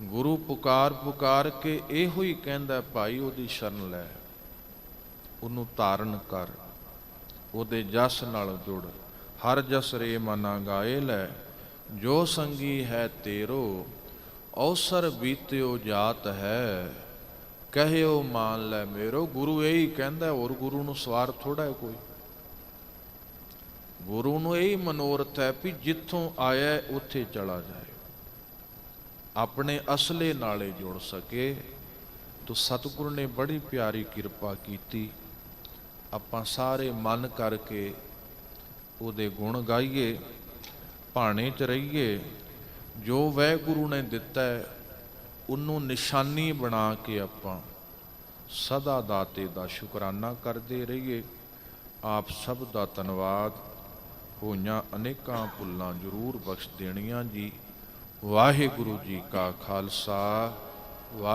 ਗੁਰੂ ਪੁਕਾਰ ਪੁਕਾਰ ਕੇ ਇਹੋ ਹੀ ਕਹਿੰਦਾ, ਭਾਈ ਉਹਦੀ ਸ਼ਰਨ ਲੈ। ਉਹਨੂੰ ਧਾਰਨ ਕਰ। ਉਹਦੇ ਜਸ ਨਾਲ ਜੁੜ। ਹਰ ਜਸ ਰੇ ਮਨਾ ਗਾਏ ਲੈ। ਜੋ ਸੰਗੀ ਹੈ ਤੇਰੋ ਔਸਰ ਬੀਤਿਓ ਜਾਤ ਹੈ। ਕਹਿਓ ਮਾਨ ਲੈ ਮੇਰੋ। ਗੁਰੂ ਇਹੀ ਕਹਿੰਦਾ, ਹੋਰ ਗੁਰੂ ਨੂੰ ਸਵਾਰ ਥੋੜਾ ਹੈ ਕੋਈ? ਗੁਰੂ ਨੂੰ ਇਹੀ ਮਨੋਰਥ ਹੈ ਵੀ ਜਿੱਥੋਂ ਆਇਆ ਉੱਥੇ ਚਲਾ ਜਾਏ। ਆਪਣੇ ਅਸਲੇ ਨਾਲੇ ਜੁੜ ਸਕੇ। ਤੋ ਸਤਿਗੁਰ ਨੇ ਬੜੀ ਪਿਆਰੀ ਕਿਰਪਾ ਕੀਤੀ। ਆਪਾਂ ਸਾਰੇ ਮਨ ਕਰਕੇ ਉਹਦੇ ਗੁਣ ਗਾਈਏ, ਭਾਣੇ ਚ ਰਹੀਏ। ਜੋ ਵਹਿਗੁਰੂ ਨੇ ਦਿੱਤਾ ਹੈ, ਉਹਨੂੰ ਨਿਸ਼ਾਨੀ ਬਣਾ ਕੇ ਆਪਾਂ ਸਦਾ ਦਾਤੇ ਦਾ ਸ਼ੁਕਰਾਨਾ ਕਰਦੇ ਰਹੀਏ। ਆਪ ਸਭ ਦਾ ਧੰਨਵਾਦ। ਹੋਈਆਂ ਅਨੇਕਾਂ ਭੁੱਲਾਂ ਜ਼ਰੂਰ ਬਖਸ਼ ਦੇਣੀਆਂ ਜੀ। ਵਾਹਿਗੁਰੂ ਜੀ ਕਾ ਖਾਲਸਾ ਵਾਹਿ